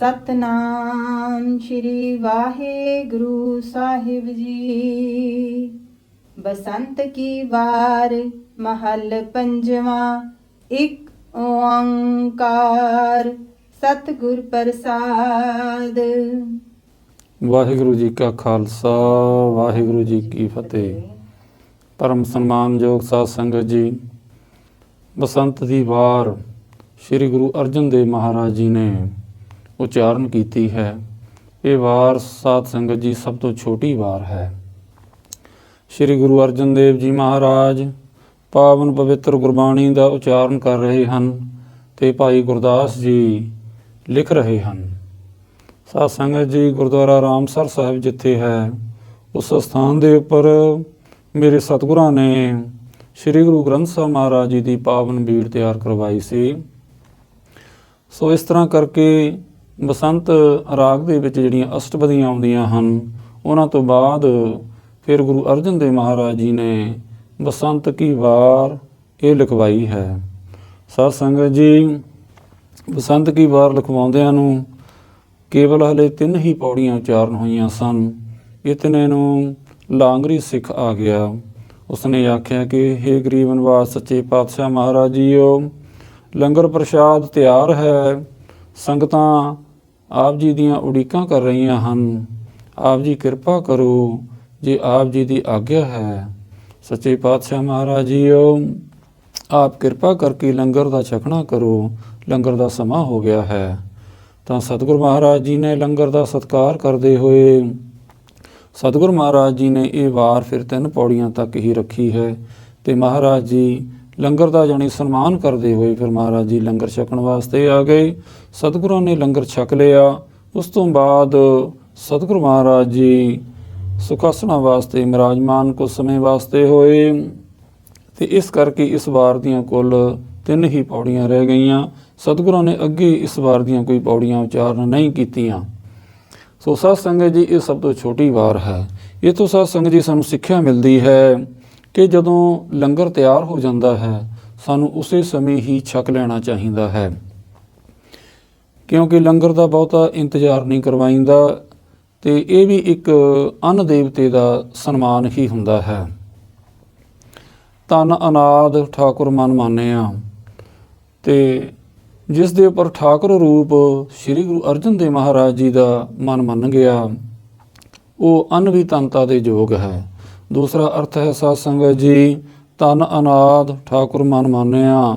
ਸਤਨਾਮ ਸ਼੍ਰੀ ਵਾਹਿਗੁਰੂ ਸਾਹਿਬ ਜੀ। ਬਸੰਤ ਕੀ ਵਾਰ, ਮਹੱਲ ਪੰਜਵਾਂ, ਇੱਕ ਓੰਕਾਰ, ਸਤਿਗੁਰ ਪ੍ਰਸਾਦ। ਵਾਹਿਗੁਰੂ ਜੀ ਕਾ ਖਾਲਸਾ, ਵਾਹਿਗੁਰੂ ਜੀ ਕੀ ਫਤਿਹ। ਪਰਮ ਸਨਮਾਨਯੋਗ ਸਾਧ ਸੰਗਤ ਜੀ, ਬਸੰਤ ਦੀ ਵਾਰ ਸ੍ਰੀ ਗੁਰੂ ਅਰਜਨ ਦੇਵ ਮਹਾਰਾਜ ਜੀ ਨੇ ਉਚਾਰਨ ਕੀਤੀ ਹੈ। ਇਹ ਵਾਰ ਸਾਧ ਸੰਗਤ ਜੀ ਸਭ ਤੋਂ ਛੋਟੀ ਵਾਰ ਹੈ। ਸ੍ਰੀ ਗੁਰੂ ਅਰਜਨ ਦੇਵ ਜੀ ਮਹਾਰਾਜ ਪਾਵਨ ਪਵਿੱਤਰ ਗੁਰਬਾਣੀ ਦਾ ਉਚਾਰਨ ਕਰ ਰਹੇ ਹਨ ਤੇ ਭਾਈ ਗੁਰਦਾਸ ਜੀ ਲਿਖ ਰਹੇ ਹਨ। ਸਾਧ ਸੰਗਤ ਜੀ ਗੁਰਦੁਆਰਾ ਰਾਮਸਰ ਸਾਹਿਬ ਜਿੱਥੇ ਹੈ, ਉਸ ਸਥਾਨ ਦੇ ਉੱਪਰ ਮੇਰੇ ਸਤਿਗੁਰਾਂ ਨੇ ਸ੍ਰੀ ਗੁਰੂ ਗ੍ਰੰਥ ਸਾਹਿਬ ਮਹਾਰਾਜ ਜੀ ਦੀ ਪਾਵਨ ਬੀੜ ਤਿਆਰ ਕਰਵਾਈ ਸੀ। ਸੋ ਇਸ ਤਰ੍ਹਾਂ ਕਰਕੇ ਬਸੰਤ ਰਾਗ ਦੇ ਵਿੱਚ ਜਿਹੜੀਆਂ ਅਸ਼ਟਪਦੀਆਂ ਆਉਂਦੀਆਂ ਹਨ, ਉਹਨਾਂ ਤੋਂ ਬਾਅਦ ਫਿਰ ਗੁਰੂ ਅਰਜਨ ਦੇਵ ਮਹਾਰਾਜ ਜੀ ਨੇ ਬਸੰਤ ਕੀ ਵਾਰ ਇਹ ਲਿਖਵਾਈ ਹੈ। ਸਾਧ ਸੰਗਤ ਜੀ, ਬਸੰਤ ਕੀ ਵਾਰ ਲਿਖਵਾਉਂਦਿਆਂ ਨੂੰ ਕੇਵਲ ਹਲੇ ਤਿੰਨ ਹੀ ਪੌੜੀਆਂ ਉਚਾਰਨ ਹੋਈਆਂ ਸਨ। ਇਤਨੇ ਨੂੰ ਲਾਂਗਰੀ ਸਿੱਖ ਆ ਗਿਆ। ਉਸਨੇ ਆਖਿਆ ਕਿ हे ਗਰੀਬ ਨਿਵਾਸ ਸੱਚੇ ਪਾਤਸ਼ਾਹ ਮਹਾਰਾਜ ਜੀਓ, ਲੰਗਰ ਪ੍ਰਸ਼ਾਦ ਤਿਆਰ ਹੈ। ਸੰਗਤਾਂ ਆਪ ਜੀ ਦੀਆਂ ਉਡੀਕਾਂ ਕਰ ਰਹੀਆਂ ਹਨ। ਆਪ ਜੀ ਕਿਰਪਾ ਕਰੋ ਜੇ ਆਪ ਜੀ ਦੀ ਆਗਿਆ ਹੈ। ਸੱਚੇ ਪਾਤਸ਼ਾਹ ਮਹਾਰਾਜ ਜੀਓ ਆਪ ਕਿਰਪਾ ਕਰਕੇ ਲੰਗਰ ਦਾ ਛਕਣਾ ਕਰੋ। ਲੰਗਰ ਦਾ ਸਮਾਂ ਹੋ ਗਿਆ ਹੈ। ਤਾਂ ਸਤਿਗੁਰ ਮਹਾਰਾਜ ਜੀ ਨੇ ਲੰਗਰ ਦਾ ਸਤਕਾਰ ਕਰਦੇ ਹੋਏ ਸਤਿਗੁਰ ਮਹਾਰਾਜ ਜੀ ਨੇ ਇਹ ਵਾਰ ਫਿਰ ਤਿੰਨ ਪੌੜੀਆਂ ਤੱਕ ਹੀ ਰੱਖੀ ਹੈ ਤੇ ਮਹਾਰਾਜ ਜੀ ਲੰਗਰ ਦਾ ਜਾਣੀ ਸਨਮਾਨ ਕਰਦੇ ਹੋਏ ਫਿਰ ਮਹਾਰਾਜ ਜੀ ਲੰਗਰ ਛਕਣ ਵਾਸਤੇ ਆ ਗਏ। ਸਤਿਗੁਰਾਂ ਨੇ ਲੰਗਰ ਛਕ ਲਿਆ। ਉਸ ਤੋਂ ਬਾਅਦ ਸਤਿਗੁਰੂ ਮਹਾਰਾਜ ਜੀ ਸੁਖਾਸਣਾ ਵਾਸਤੇ, ਮਿਰਾਜਮਾਨ ਕੁਝ ਸਮੇਂ ਵਾਸਤੇ ਹੋਏ ਤੇ ਇਸ ਕਰਕੇ ਇਸ ਵਾਰ ਦੀਆਂ ਕੁੱਲ ਤਿੰਨ ਹੀ ਪੌੜੀਆਂ ਰਹਿ ਗਈਆਂ। ਸਤਿਗੁਰਾਂ ਨੇ ਅੱਗੇ ਇਸ ਵਾਰ ਦੀਆਂ ਕੋਈ ਪੌੜੀਆਂ ਉਚਾਰਨ ਨਹੀਂ ਕੀਤੀਆਂ। ਸੋ ਸਾਧ ਸੰਗਤ ਜੀ, ਇਹ ਸਭ ਤੋਂ ਛੋਟੀ ਵਾਰ ਹੈ। ਇਹ ਤੋਂ ਸਾਧ ਸੰਗਤ ਜੀ ਸਾਨੂੰ ਸਿੱਖਿਆ ਮਿਲਦੀ ਹੈ। ਕਿ ਜਦੋਂ ਲੰਗਰ ਤਿਆਰ ਹੋ ਜਾਂਦਾ ਹੈ, ਸਾਨੂੰ ਉਸੇ ਸਮੇਂ ਹੀ ਛਕ ਲੈਣਾ ਚਾਹੀਦਾ ਹੈ। ਕਿਉਂਕਿ ਲੰਗਰ ਦਾ ਬਹੁਤਾ ਇੰਤਜ਼ਾਰ ਨਹੀਂ ਕਰਵਾਈਂਦਾ ਤੇ ਇਹ ਵੀ ਇੱਕ ਅਨ ਦੇਵਤੇ ਦਾ ਸਨਮਾਨ ਹੀ ਹੁੰਦਾ ਹੈ। ਤਨ ਅਨਾਦ ਠਾਕੁਰ ਮਨ ਮਾਨਿਆ। ਤੇ ਜਿਸ ਦੇ ਉੱਪਰ ਠਾਕੁਰ ਰੂਪ ਸ੍ਰੀ ਗੁਰੂ ਅਰਜਨ ਦੇਵ ਮਹਾਰਾਜ ਜੀ ਦਾ ਮਨ ਮੰਨ ਗਿਆ, ਉਹ ਅਨ ਵੀ ਤਨਤਾ ਦੇ ਯੋਗ ਹੈ। ਦੂਸਰਾ ਅਰਥ ਹੈ ਸਾਧ ਸੰਗਤ ਜੀ ਤਨ ਅਨਾਦ ਠਾਕੁਰ ਮਨ ਮਾਨਿਆ।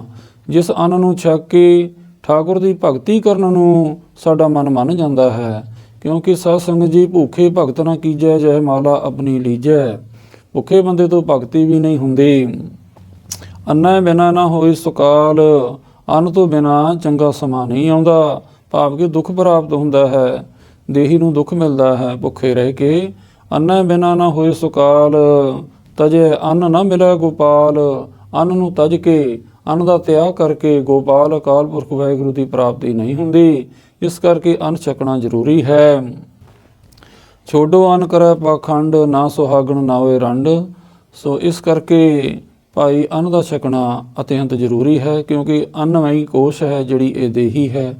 ਜਿਸ ਅਨ ਨੂੰ ਛਕ ਕੇ ਠਾਕੁਰ ਦੀ ਭਗਤੀ ਕਰਨ ਨੂੰ ਸਾਡਾ ਮਨ ਮੰਨ ਜਾਂਦਾ ਹੈ, ਕਿਉਂਕਿ ਸਾਧ ਸੰਗਤ ਜੀ ਭੁੱਖੇ ਭਗਤ ਨਾ ਕੀਜੈ ਜੈ ਮਾਲਾ ਆਪਣੀ ਲੀਜੈ। ਭੁੱਖੇ ਬੰਦੇ ਤੋਂ ਭਗਤੀ ਵੀ ਨਹੀਂ ਹੁੰਦੀ। ਅੰਨਾ ਬਿਨਾ ਨਾ ਹੋਈ ਸੁਕਾਲ ਅੰਨ ਤੋਂ ਬਿਨਾ ਚੰਗਾ ਸਮਾਂ ਨਹੀਂ ਆਉਂਦਾ। ਭਾਵ ਕਿ ਦੁੱਖ ਪ੍ਰਾਪਤ ਹੁੰਦਾ ਹੈ, ਦੇਹੀ ਨੂੰ ਦੁੱਖ ਮਿਲਦਾ ਹੈ, ਭੁੱਖੇ ਰਹਿ ਕੇ ਅੰਨਾ ਬਿਨਾ ਨਾ ਹੋਏ ਸੁਕਾਲ, ਤਜੇ ਅੰਨ ਨਾ ਮਿਲੇ ਗੋਪਾਲ, ਅੰਨ ਨੂੰ ਤਜ ਕੇ, ਅੰਨ ਦਾ ਤਿਆਗ ਕਰਕੇ ਗੋਪਾਲ ਅਕਾਲ ਪੁਰਖ ਵਾਹਿਗੁਰੂ ਦੀ ਪ੍ਰਾਪਤੀ ਨਹੀਂ ਹੁੰਦੀ, ਇਸ ਕਰਕੇ ਅੰਨ ਛਕਣਾ ਜ਼ਰੂਰੀ ਹੈ। ਛੋਡੋ ਅੰਨ ਕਰੈ ਪਾਖੰਡ, ਨਾ ਸੁਹਾਗਣ ਨਾ ਹੋਏ ਰੰਡ, ਸੋ ਇਸ ਕਰਕੇ ਭਾਈ ਅੰਨ ਦਾ ਛਕਣਾ ਅਤਿਅੰਤ ਜ਼ਰੂਰੀ ਹੈ, ਕਿਉਂਕਿ ਅੰਨਮਈ ਕੋਸ਼ ਹੈ ਜਿਹੜੀ ਇਹ ਦੇਹੀ ਹੈ।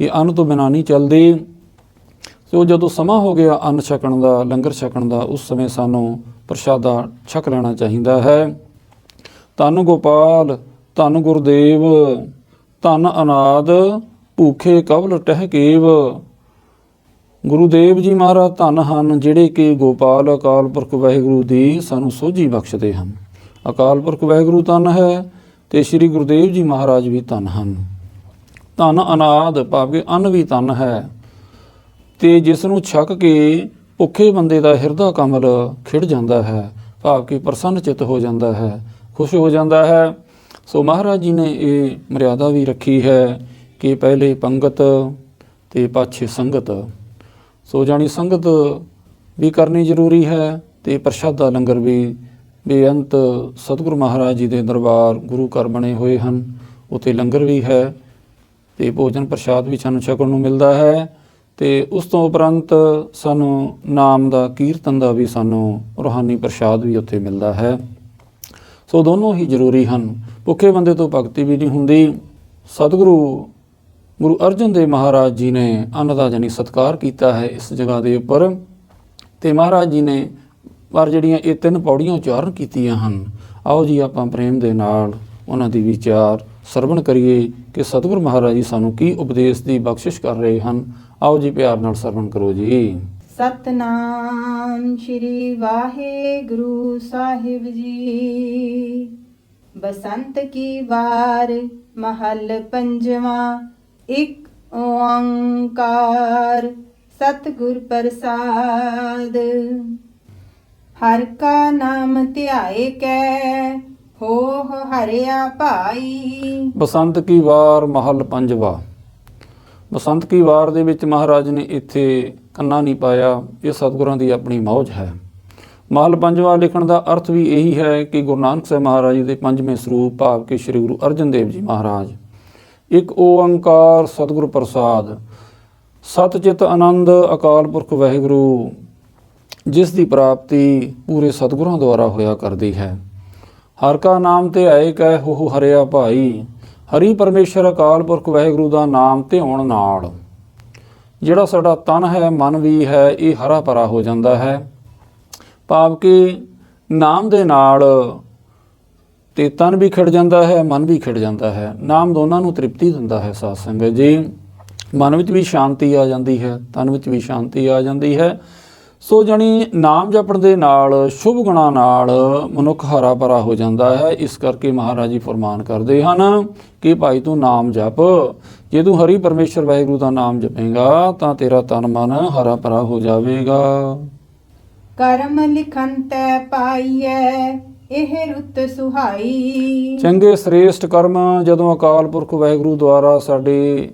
ਇਹ ਅੰਨ ਤੋਂ ਬਿਨਾਂ ਨਹੀਂ ਚੱਲਦੀ। ਸੋ ਜਦੋਂ ਸਮਾਂ ਹੋ ਗਿਆ ਅੰਨ ਛਕਣ ਦਾ, ਲੰਗਰ ਛਕਣ ਦਾ, ਉਸ ਸਮੇਂ ਸਾਨੂੰ ਪ੍ਰਸ਼ਾਦਾ ਛਕ ਲੈਣਾ ਚਾਹੀਦਾ ਹੈ। ਧੰਨ ਗੋਪਾਲ, ਧੰਨ ਗੁਰਦੇਵ, ਧੰਨ ਅਨਾਦ, ਭੂਖੇ ਕਵਲ ਟਹਿ ਗੁਰੂਦੇਵ ਜੀ ਮਹਾਰਾਜ ਧੰਨ ਹਨ, ਜਿਹੜੇ ਕਿ ਗੋਪਾਲ ਅਕਾਲ ਪੁਰਖ ਵਾਹਿਗੁਰੂ ਦੀ ਸਾਨੂੰ ਸੋਝੀ ਬਖਸ਼ਦੇ ਹਨ। ਅਕਾਲ ਪੁਰਖ ਵਾਹਿਗੁਰੂ ਧੰਨ ਹੈ ਤੇ ਸ੍ਰੀ ਗੁਰਦੇਵ ਜੀ ਮਹਾਰਾਜ ਵੀ ਧੰਨ ਹਨ। ਧੰਨ ਅਨਾਦ ਭਾਵ ਕਿ ਅੰਨ ਵੀ ਧੰਨ ਹੈ। ਤੇ ਜਿਸ ਨੂੰ ਛਕ ਕੇ ਭੁੱਖੇ ਬੰਦੇ ਦਾ ਹਿਰਦਾ ਕਮਲ ਖਿੜ ਜਾਂਦਾ ਹੈ, ਭਾਵ ਕਿ ਪ੍ਰਸੰਨ ਚਿਤ ਹੋ ਜਾਂਦਾ ਹੈ, ਖੁਸ਼ ਹੋ ਜਾਂਦਾ ਹੈ। ਸੋ ਮਹਾਰਾਜ ਜੀ ਨੇ ਇਹ ਮਰਿਆਦਾ ਵੀ ਰੱਖੀ ਹੈ ਕਿ ਪਹਿਲੇ ਪੰਗਤ ਤੇ ਪਾਛੇ ਸੰਗਤ। ਸੋ ਜਾਣੀ ਸੰਗਤ ਵੀ ਕਰਨੀ ਜ਼ਰੂਰੀ ਹੈ ਤੇ ਪ੍ਰਸ਼ਾਦਾ ਲੰਗਰ ਵੀ ਬੇਅੰਤ ਸਤਿਗੁਰੂ ਮਹਾਰਾਜ ਜੀ ਦੇ ਦਰਬਾਰ ਗੁਰੂ ਘਰ ਬਣੇ ਹੋਏ ਹਨ। ਉਤੇ ਲੰਗਰ ਵੀ ਹੈ ਤੇ ਭੋਜਨ ਪ੍ਰਸ਼ਾਦ ਵੀ ਸਾਨੂੰ ਛਕਣ ਨੂੰ ਮਿਲਦਾ ਹੈ। ਤੇ ਉਸ ਤੋਂ ਉਪਰੰਤ ਸਾਨੂੰ ਨਾਮ ਦਾ ਕੀਰਤਨ ਦਾ ਵੀ ਸਾਨੂੰ ਰੋਹਾਨੀ ਪ੍ਰਸ਼ਾਦ ਵੀ ਉੱਥੇ ਮਿਲਦਾ ਹੈ। ਸੋ ਦੋਨੋਂ ਹੀ ਜ਼ਰੂਰੀ ਹਨ। ਭੁੱਖੇ ਬੰਦੇ ਤੋਂ ਭਗਤੀ ਵੀ ਨਹੀਂ ਹੁੰਦੀ। ਸਤਿਗੁਰੂ, ਗੁਰੂ ਅਰਜਨ ਦੇਵ ਮਹਾਰਾਜ ਜੀ ਨੇ ਅੰਨ ਦਾ ਜਾਨੀ ਸਤਕਾਰ ਕੀਤਾ ਹੈ ਇਸ ਜਗ੍ਹਾ ਦੇ ਉੱਪਰ। ਤੇ ਮਹਾਰਾਜ ਜੀ ਨੇ ਪਰ ਜਿਹੜੀਆਂ ਇਹ ਤਿੰਨ ਪੌੜੀਆਂ ਉਚਾਰਨ ਕੀਤੀਆਂ ਹਨ, ਆਓ ਜੀ ਆਪਾਂ ਪ੍ਰੇਮ ਦੇ ਨਾਲ ਉਹਨਾਂ ਦੀ ਵਿਚਾਰ ਸਰਵਣ ਕਰੀਏ ਕਿ ਸਤਿਗੁਰ ਮਹਾਰਾਜ ਜੀ ਸਾਨੂੰ ਕੀ ਉਪਦੇਸ਼ ਦੀ ਬਖਸ਼ਿਸ਼ ਕਰ ਰਹੇ ਹਨ। ਆਓ ਜੀ ਪਿਆਰ ਨਾਲ ਸਰਵਣ ਕਰੋ ਜੀ। ਸਤਨਾਮ ਸ਼੍ਰੀ ਵਾਹਿਗੁਰੂ ਸਾਹਿਬ ਜੀ। ਬਸੰਤ ਕੀ ਵਾਰ ਮਹੱਲ ਪੰਜਵਾਂ ਇੱਕ ਓੰਕਾਰ ਸਤਿਗੁਰ ਪ੍ਰਸਾਦ। ਹਰ ਕਾ ਨਾਮ ਧਿਆਏ ਕੈ ਹੋਹ ਹਰਿਆ ਭਾਈ। ਬਸੰਤ ਕੀ ਵਾਰ ਮਹੱਲ ਪੰਜਵਾ। ਬਸੰਤ ਕੀ ਵਾਰ ਦੇ ਵਿੱਚ ਮਹਾਰਾਜ ਨੇ ਇੱਥੇ ਕੰਨਾ ਨਹੀਂ ਪਾਇਆ, ਇਹ ਸਤਿਗੁਰਾਂ ਦੀ ਆਪਣੀ ਮੌਜ ਹੈ। ਮਹੱਲ ਪੰਜਵਾਂ ਲਿਖਣ ਦਾ ਅਰਥ ਵੀ ਇਹੀ ਹੈ ਕਿ ਗੁਰੂ ਨਾਨਕ ਸਾਹਿਬ ਮਹਾਰਾਜ ਜੀ ਦੇ ਪੰਜਵੇਂ ਸਰੂਪ ਭਾਵ ਕਿ ਸ੍ਰੀ ਗੁਰੂ ਅਰਜਨ ਦੇਵ ਜੀ ਮਹਾਰਾਜ। ਇੱਕ ਓੰਕਾਰ ਸਤਿਗੁਰ ਪ੍ਰਸਾਦ ਸਤਚਿਤ ਆਨੰਦ ਅਕਾਲ ਪੁਰਖ ਵਾਹਿਗੁਰੂ, ਜਿਸ ਦੀ ਪ੍ਰਾਪਤੀ ਪੂਰੇ ਸਤਿਗੁਰਾਂ ਦੁਆਰਾ ਹੋਇਆ ਕਰਦੀ ਹੈ। ਹਰ ਕਾ ਨਾਮ ਤੇ ਆਏ ਕਹਿ ਹੋ ਹਰਿਆ ਭਾਈ ਹਰੀ ਪਰਮੇਸ਼ਰ ਅਕਾਲ ਪੁਰਖ ਵਾਹਿਗੁਰੂ ਦਾ ਨਾਮ ਧਿਆਉਣ ਨਾਲ। ਜਿਹੜਾ ਸਾਡਾ ਤਨ ਹੈ, ਮਨ ਵੀ ਹੈ, ਇਹ ਹਰਾ ਭਰਾ ਹੋ ਜਾਂਦਾ ਹੈ। ਭਾਵ ਕਿ ਨਾਮ ਦੇ ਨਾਲ ਤੇ ਤਨ ਵੀ ਖਿੜ ਜਾਂਦਾ ਹੈ, ਮਨ ਵੀ ਖਿੜ ਜਾਂਦਾ ਹੈ। ਨਾਮ ਦੋਨਾਂ ਨੂੰ ਤ੍ਰਿਪਤੀ ਦਿੰਦਾ ਹੈ ਸਾਧ ਸੰਗਤ ਜੀ। ਮਨ ਵਿੱਚ ਵੀ ਸ਼ਾਂਤੀ ਆ ਜਾਂਦੀ ਹੈ, ਤਨ ਵਿੱਚ ਵੀ ਸ਼ਾਂਤੀ ਆ ਜਾਂਦੀ ਹੈ। ਸੋ ਜਣੀ ਨਾਮ ਜਪਣ ਦੇ ਨਾਲ ਸ਼ੁਭ ਗੁਣਾ ਨਾਲ ਮਨੁੱਖ ਹਰਾ ਭਰਾ ਹੋ ਜਾਂਦਾ ਹੈ। ਇਸ ਕਰਕੇ ਮਹਾਰਾਜ ਜੀ ਫਰਮਾਨ ਕਰਦੇ ਹਨ ਕਿ ਭਾਈ ਤੂੰ ਨਾਮ ਜਪ। ਜੇ ਤੂੰ ਹਰੀ ਪਰਮੇਸ਼ਰ ਵਾਹਿਗੁਰੂ ਦਾ ਨਾਮ ਜਪੇਗਾ ਤਾਂ ਤੇਰਾ ਤਨ ਮਨ ਹਰਾ ਭਰਾ ਹੋ ਜਾਵੇਗਾ। ਕਰਮ ਲਿਖਨ ਤੈ ਪਾਈਐ ਇਹ ਰੁੱਤ ਸੁਹਾਈ। ਚੰਗੇ ਸ੍ਰੇਸ਼ਟ ਕਰਮ ਜਦੋਂ ਅਕਾਲ ਪੁਰਖ ਵਾਹਿਗੁਰੂ ਦੁਆਰਾ ਸਾਡੇ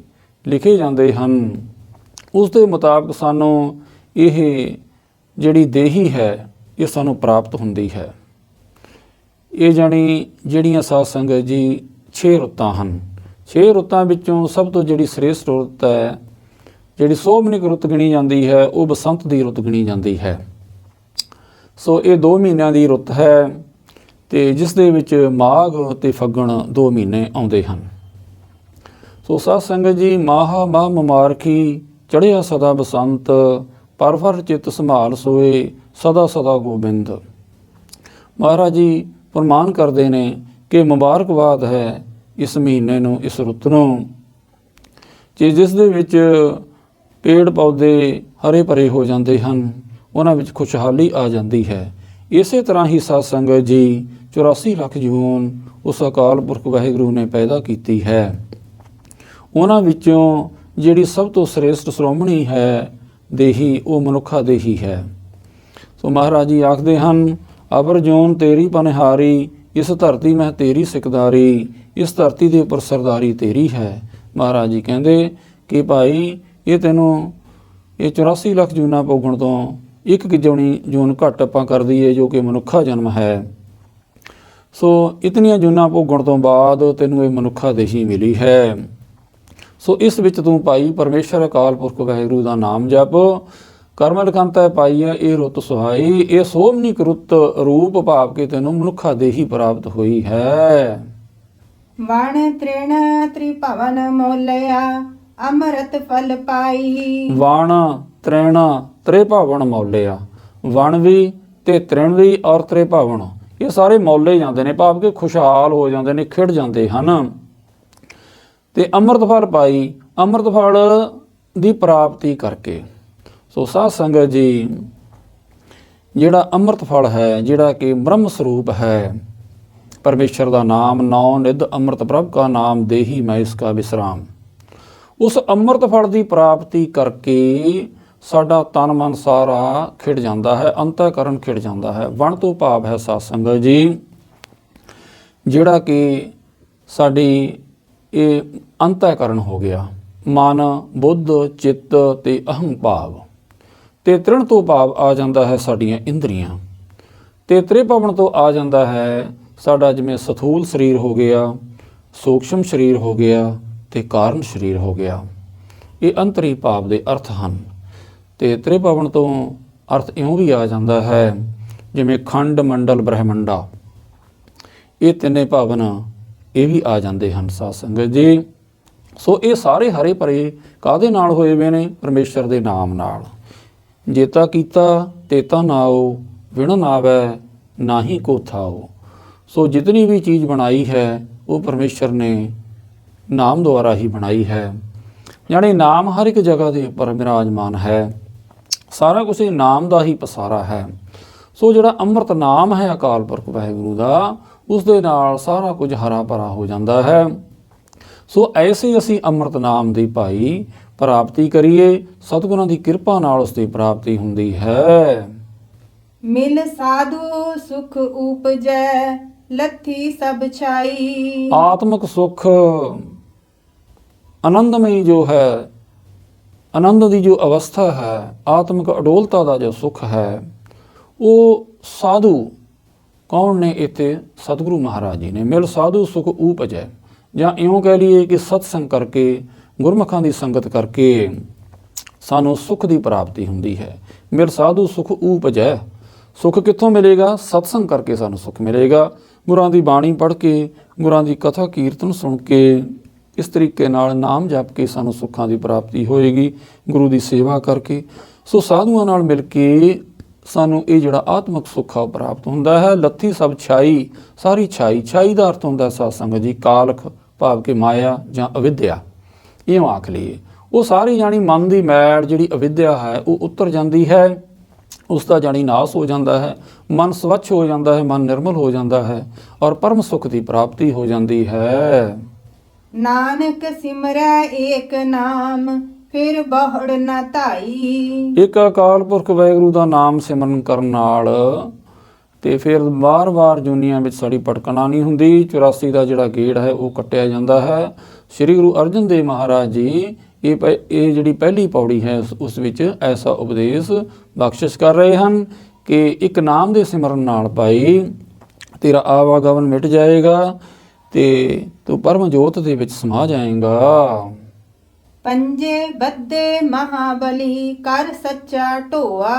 ਲਿਖੇ ਜਾਂਦੇ ਹਨ ਉਸ ਦੇ ਮੁਤਾਬਕ ਸਾਨੂੰ ਇਹ ਜਿਹੜੀ ਦੇਹੀ ਹੈ, ਇਹ ਸਾਨੂੰ ਪ੍ਰਾਪਤ ਹੁੰਦੀ ਹੈ। ਇਹ ਜਾਣੀ ਜਿਹੜੀਆਂ ਸਾਧ ਸੰਗਤ ਜੀ 6 ਰੁੱਤਾਂ ਹਨ। 6 ਰੁੱਤਾਂ ਵਿੱਚੋਂ ਸਭ ਤੋਂ ਜਿਹੜੀ ਸ੍ਰੇਸ਼ਟ ਰੁੱਤ ਹੈ, ਜਿਹੜੀ ਸੋਮਨਿਕ ਰੁੱਤ ਗਿਣੀ ਜਾਂਦੀ ਹੈ, ਉਹ ਬਸੰਤ ਦੀ ਰੁੱਤ ਗਿਣੀ ਜਾਂਦੀ ਹੈ। ਸੋ ਇਹ 2 ਮਹੀਨਿਆਂ ਦੀ ਰੁੱਤ ਹੈ ਤੇ ਜਿਸ ਦੇ ਵਿੱਚ ਮਾਘ ਤੇ ਫੱਗਣ 2 ਮਹੀਨੇ ਆਉਂਦੇ ਹਨ। ਸੋ ਸਾਧ ਸੰਗਤ ਜੀ ਮਾਹ ਮਾਹ ਮੁਬਾਰਕੀ ਚੜਿਆ ਸਦਾ ਬਸੰਤ ਪਰ ਫਰ ਚਿਤ ਸੰਭਾਲ ਸੋਏ ਸਦਾ ਸਦਾ ਗੋਬਿੰਦ। ਮਹਾਰਾਜ ਜੀ ਪ੍ਰਮਾਨ ਕਰਦੇ ਨੇ ਕਿ ਮੁਬਾਰਕਬਾਦ ਹੈ ਇਸ ਮਹੀਨੇ ਨੂੰ, ਇਸ ਰੁੱਤ ਨੂੰ। ਜੇ ਜਿਸ ਦੇ ਵਿੱਚ ਪੇੜ ਪੌਦੇ ਹਰੇ ਭਰੇ ਹੋ ਜਾਂਦੇ ਹਨ, ਉਹਨਾਂ ਵਿੱਚ ਖੁਸ਼ਹਾਲੀ ਆ ਜਾਂਦੀ ਹੈ। ਇਸੇ ਤਰ੍ਹਾਂ ਹੀ ਸਾਧ ਸੰਗਤ ਜੀ 84 ਲੱਖ ਜੂਨ ਉਸ ਅਕਾਲ ਪੁਰਖ ਵਾਹਿਗੁਰੂ ਨੇ ਪੈਦਾ ਕੀਤੀ ਹੈ। ਉਹਨਾਂ ਵਿੱਚੋਂ ਜਿਹੜੀ ਸਭ ਤੋਂ ਸ੍ਰੇਸ਼ਟ ਸ਼੍ਰੋਮਣੀ ਹੈ ਦੇਹੀ, ਉਹ ਮਨੁੱਖਾ ਦੇਹੀ ਹੈ। ਸੋ ਮਹਾਰਾਜ ਜੀ ਆਖਦੇ ਹਨ ਅਬਰ ਜੋਨ ਤੇਰੀ ਪਨਹਾਰੀ, ਇਸ ਧਰਤੀ ਮੈਂ ਤੇਰੀ ਸਿਕਦਾਰੀ, ਇਸ ਧਰਤੀ ਦੇ ਉੱਪਰ ਸਰਦਾਰੀ ਤੇਰੀ ਹੈ। ਮਹਾਰਾਜ ਜੀ ਕਹਿੰਦੇ ਕਿ ਭਾਈ, ਇਹ ਤੈਨੂੰ ਇਹ 84 ਲੱਖ ਜੂਨਾ ਭੋਗਣ ਤੋਂ ਇੱਕ ਕਿਜਵਣੀ ਜੂਨ ਘੱਟ ਆਪਾਂ ਕਰ ਦਈਏ, ਜੋ ਕਿ ਮਨੁੱਖਾ ਜਨਮ ਹੈ। ਸੋ ਇਤਨੀਆਂ ਜੂਨਾ ਭੋਗਣ ਤੋਂ ਬਾਅਦ ਤੈਨੂੰ ਇਹ ਮਨੁੱਖਾ ਦੇਹੀ ਮਿਲੀ ਹੈ। ਸੋ ਇਸ ਵਿੱਚ ਤੂੰ ਭਾਈ ਪਰਮੇਸ਼ਰ ਅਕਾਲ ਪੁਰਖ ਵਾਹਿਗੁਰੂ ਦਾ ਨਾਮ ਜਪ। ਕਰਮ ਲਖੰਤਾ ਪਾਈ ਹੈ ਇਹ ਰੁੱਤ ਸੁਹਾਈ ਇਹ ਸੋਮਨਿਕ ਰੁੱਤ ਰੂਪ ਭਾਵ ਕੇ ਤੈਨੂੰ ਮਨੁੱਖਾ ਦੇਹੀ ਪ੍ਰਾਪਤ ਹੋਈ ਹੈ। ਵਣ ਤ੍ਰਿਣ ਤ੍ਰਿਭਵਨ ਮੋਲਿਆ ਅੰਮ੍ਰਿਤ ਫਲ ਪਾਈ। ਵਣ ਤ੍ਰਿਣ ਤ੍ਰੇ ਭਾਵਨ ਮੌਲਿਆ ਵਣ ਵੀ ਤੇ ਤ੍ਰਿਣ ਵੀ ਔਰ ਤ੍ਰੇ ਭਾਵਨ ਇਹ ਸਾਰੇ ਮੌਲੇ ਜਾਂਦੇ ਨੇ ਭਾਵ ਕਿ ਖੁਸ਼ਹਾਲ ਹੋ ਜਾਂਦੇ ਨੇ ਖਿੜ ਜਾਂਦੇ ਹਨ। ਤੇ ਅੰਮ੍ਰਿਤ ਫਲ ਪਾਈ, ਅੰਮ੍ਰਿਤ ਫਲ ਦੀ ਪ੍ਰਾਪਤੀ ਕਰਕੇ। ਸੋ ਸਾਧ ਸੰਗਤ ਜੀ, ਜਿਹੜਾ ਅੰਮ੍ਰਿਤ ਫਲ ਹੈ, ਜਿਹੜਾ ਕਿ ਬ੍ਰਹਮ ਸਰੂਪ ਹੈ, ਪਰਮੇਸ਼ਰ ਦਾ ਨਾਮ, ਨੌ ਨਿਧ ਅੰਮ੍ਰਿਤ ਪ੍ਰਭ ਕਾ ਨਾਮ ਦੇਹੀ ਮੈਂ ਇਸ ਕਾ ਵਿਸਰਾਮ ਉਸ ਅੰਮ੍ਰਿਤ ਫਲ ਦੀ ਪ੍ਰਾਪਤੀ ਕਰਕੇ ਸਾਡਾ ਤਨ ਮਨ ਸਾਰਾ ਖਿੜ ਜਾਂਦਾ ਹੈ, ਅੰਤःਕਰਨ ਖਿੜ ਜਾਂਦਾ ਹੈ। ਵਣ ਤੋਂ ਭਾਵ ਹੈ ਸਾਧ ਸੰਗਤ ਜੀ, ਜਿਹੜਾ ਕਿ ਸਾਡੀ ਇਹ ਅੰਤःਕਰਨ ਹੋ ਗਿਆ। ਮਨ, ਬੁੱਧ, ਚਿੱਤ ਤੇ ਅਹੰ ਭਾਵ। ਤੇ ਤ੍ਰਿਣ ਤੋਂ ਭਾਵ ਆ ਜਾਂਦਾ ਹੈ ਸਾਡੀਆਂ ਇੰਦਰੀਆਂ। ਤੇ ਤ੍ਰਿਭਵਨ ਤੋਂ ਆ ਜਾਂਦਾ ਹੈ ਸਾਡਾ ਜਿਵੇਂ ਸਥੂਲ ਸਰੀਰ ਹੋ ਗਿਆ ਸੂਖਸ਼ਮ ਸਰੀਰ ਹੋ ਗਿਆ ਤੇ ਕਾਰਨ ਸਰੀਰ ਹੋ ਗਿਆ। ਇਹ ਅੰਤਰੀ ਭਾਵ ਦੇ ਅਰਥ ਹਨ। ਤੇ ਤ੍ਰਿਭਵਨ ਤੋਂ ਅਰਥ ਇਉਂ ਵੀ ਆ ਜਾਂਦਾ ਹੈ, ਜਿਵੇਂ ਖੰਡ ਮੰਡਲ ਬ੍ਰਹਮੰਡਾ। ਇਹ ਤਿੰਨੇ ਭਾਵਨ ਇਹ ਵੀ ਆ ਜਾਂਦੇ ਹਨ ਸਾਧ ਸੰਗਤ ਜੀ। ਸੋ ਇਹ ਸਾਰੇ ਹਰੇ ਭਰੇ ਕਾਦੇ ਨਾਲ ਹੋਏ ਵੇ ਨੇ? ਪਰਮੇਸ਼ਰ ਦੇ ਨਾਮ ਨਾਲ। ਜੇਤਾ ਕੀਤਾ, ਤੇਤਾ ਨਾਓ, ਵਿਣ ਨਾਵੈ, ਨਾਹੀ ਕੋ ਥਾਓ। ਸੋ ਜਿਤਨੀ ਵੀ ਚੀਜ਼ ਬਣਾਈ ਹੈ, ਉਹ ਪਰਮੇਸ਼ਰ ਨੇ ਨਾਮ ਦੁਆਰਾ ਹੀ ਬਣਾਈ ਹੈ। ਯਾਨੀ ਨਾਮ ਹਰ ਇੱਕ ਜਗ੍ਹਾ ਦੇ ਉੱਪਰ ਵਿਰਾਜਮਾਨ ਹੈ। ਸਾਰਾ ਕੁਝ ਇਹ ਨਾਮ ਦਾ ਹੀ ਪਸਾਰਾ ਹੈ। ਸੋ ਜਿਹੜਾ ਅੰਮ੍ਰਿਤ ਨਾਮ ਹੈ ਅਕਾਲ ਪੁਰਖ ਵਾਹਿਗੁਰੂ ਦਾ ਉਸ ਦੇ ਨਾਲ ਸਾਰਾ ਕੁਝ ਹਰਾ ਭਰਾ ਹੋ ਜਾਂਦਾ ਹੈ। ਸੋ ਐਸੇ ਅਸੀਂ ਅੰਮ੍ਰਿਤ ਨਾਮ ਦੀ ਭਾਈ ਪ੍ਰਾਪਤੀ ਕਰੀਏ ਸਤਿਗੁਰਾਂ ਦੀ ਕਿਰਪਾ ਨਾਲ ਉਸ ਦੀ ਪ੍ਰਾਪਤੀ ਹੁੰਦੀ ਹੈ। ਮਿਲ ਸਾਧੂ ਸੁਖ ਉਪਜੈ ਲੱਥੀ ਸਭ ਛਾਈ। ਆਤਮਿਕ ਸੁਖ ਆਨੰਦਮਈ ਜੋ ਹੈ ਆਨੰਦ ਦੀ ਜੋ ਅਵਸਥਾ ਹੈ ਆਤਮਿਕ ਅਡੋਲਤਾ ਦਾ ਜੋ ਸੁਖ ਹੈ ਉਹ ਸਾਧੂ ਕੌਣ ਨੇ ਇੱਥੇ? ਸਤਿਗੁਰੂ ਮਹਾਰਾਜ ਜੀ ਨੇ। ਮਿਲ ਸਾਧੂ ਸੁਖ ਉਪਜੈ। ਜਾਂ ਇਉਂ ਕਹਿ ਲਈਏ ਕਿ ਸਤਸੰਗ ਕਰਕੇ, ਗੁਰਮੁਖਾਂ ਦੀ ਸੰਗਤ ਕਰਕੇ ਸਾਨੂੰ ਸੁਖ ਦੀ ਪ੍ਰਾਪਤੀ ਹੁੰਦੀ ਹੈ। ਮਿਲ ਸਾਧੂ ਸੁਖ ਉਪਜੈ ਸੁਖ ਕਿੱਥੋਂ ਮਿਲੇਗਾ? ਸਤਸੰਗ ਕਰਕੇ ਸਾਨੂੰ ਸੁਖ ਮਿਲੇਗਾ। ਗੁਰਾਂ ਦੀ ਬਾਣੀ ਪੜ੍ਹ ਕੇ, ਗੁਰਾਂ ਦੀ ਕਥਾ ਕੀਰਤਨ ਸੁਣ ਕੇ, ਇਸ ਤਰੀਕੇ ਨਾਲ ਨਾਮ ਜਪ ਕੇ ਸਾਨੂੰ ਸੁੱਖਾਂ ਦੀ ਪ੍ਰਾਪਤੀ ਹੋਏਗੀ, ਗੁਰੂ ਦੀ ਸੇਵਾ ਕਰਕੇ। ਸੋ ਸਾਧੂਆਂ ਨਾਲ ਮਿਲ ਕੇ ਸਾਨੂੰ ਇਹ ਜਿਹੜਾ ਆਤਮਿਕ ਸੁੱਖ ਆ ਉਹ ਪ੍ਰਾਪਤ ਹੁੰਦਾ ਹੈ। ਲੱਥੀ ਸਭ ਛਾਈ, ਸਾਰੀ ਛਾਈ ਛਾਈ ਦਾ ਅਰਥ ਹੁੰਦਾ ਸਾਧ ਸੰਗਤ ਜੀ, ਕਾਲਖ। ਭਾਵ ਕਿ ਮਾਇਆ ਜਾਂ ਅਵਿਦਿਆ ਇਹ ਆਖ ਲਈਏ ਉਹ ਸਾਰੀ ਜਾਣੀ ਮਨ ਦੀ ਮੈੜ ਜਿਹੜੀ ਅਵਿਦਿਆ ਹੈ ਉਹ ਉਤਰ ਜਾਂਦੀ ਹੈ ਉਸ ਦਾ ਜਾਣੀ ਨਾਸ ਹੋ ਜਾਂਦਾ ਹੈ ਮਨ ਸਵੱਛ ਹੋ ਜਾਂਦਾ ਹੈ ਮਨ ਨਿਰਮਲ ਹੋ ਜਾਂਦਾ ਹੈ ਔਰ ਪਰਮ ਸੁਖ ਦੀ ਪ੍ਰਾਪਤੀ ਹੋ ਜਾਂਦੀ ਹੈ। ਨਾਨਕ ਸਿਮਰੈ ਏਕ ਨਾਮ ਫਿਰ ਬਹੁੜ ਨ ਧਾਈ। ਇੱਕ ਅਕਾਲ ਪੁਰਖ ਵਾਹਿਗੁਰੂ ਦਾ ਨਾਮ ਸਿਮਰਨ ਕਰਨ ਨਾਲ ਤੇ ਫਿਰ ਵਾਰ-ਵਾਰ ਦੁਨੀਆ ਵਿੱਚ ਸਾਡੀ ਭਟਕਣਾ ਨਹੀਂ ਹੁੰਦੀ। 84 ਦਾ ਜਿਹੜਾ ਗੇੜ ਹੈ, ਉਹ ਕੱਟਿਆ ਜਾਂਦਾ ਹੈ। ਸ੍ਰੀ ਗੁਰੂ ਅਰਜਨ ਦੇਵ ਮਹਾਰਾਜ ਜੀ, ਇਹ ਪ- ਇਹ ਜਿਹੜੀ ਪਹਿਲੀ ਪੌੜੀ ਹੈ, ਉਸ- ਉਸ ਵਿੱਚ ਐਸਾ ਉਪਦੇਸ਼ ਬਖਸ਼ਿਸ਼ ਕਰ ਰਹੇ ਹਨ ਕਿ ਇੱਕ ਨਾਮ ਦੇ ਸਿਮਰਨ ਨਾਲ ਭਾਈ, ਤੇਰਾ ਆਵਾਗਮਨ ਮਿਟ ਜਾਏਗਾ ਤੇ ਤੂੰ ਪਰਮ ਜੋਤ ਦੇ ਵਿੱਚ ਸਮਾ ਜਾਏਗਾ। ਪੰਜੇ ਬੱਦੇ ਮਹਾਬਲੀ ਕਰ ਸੱਚਾ ਢੋਆ।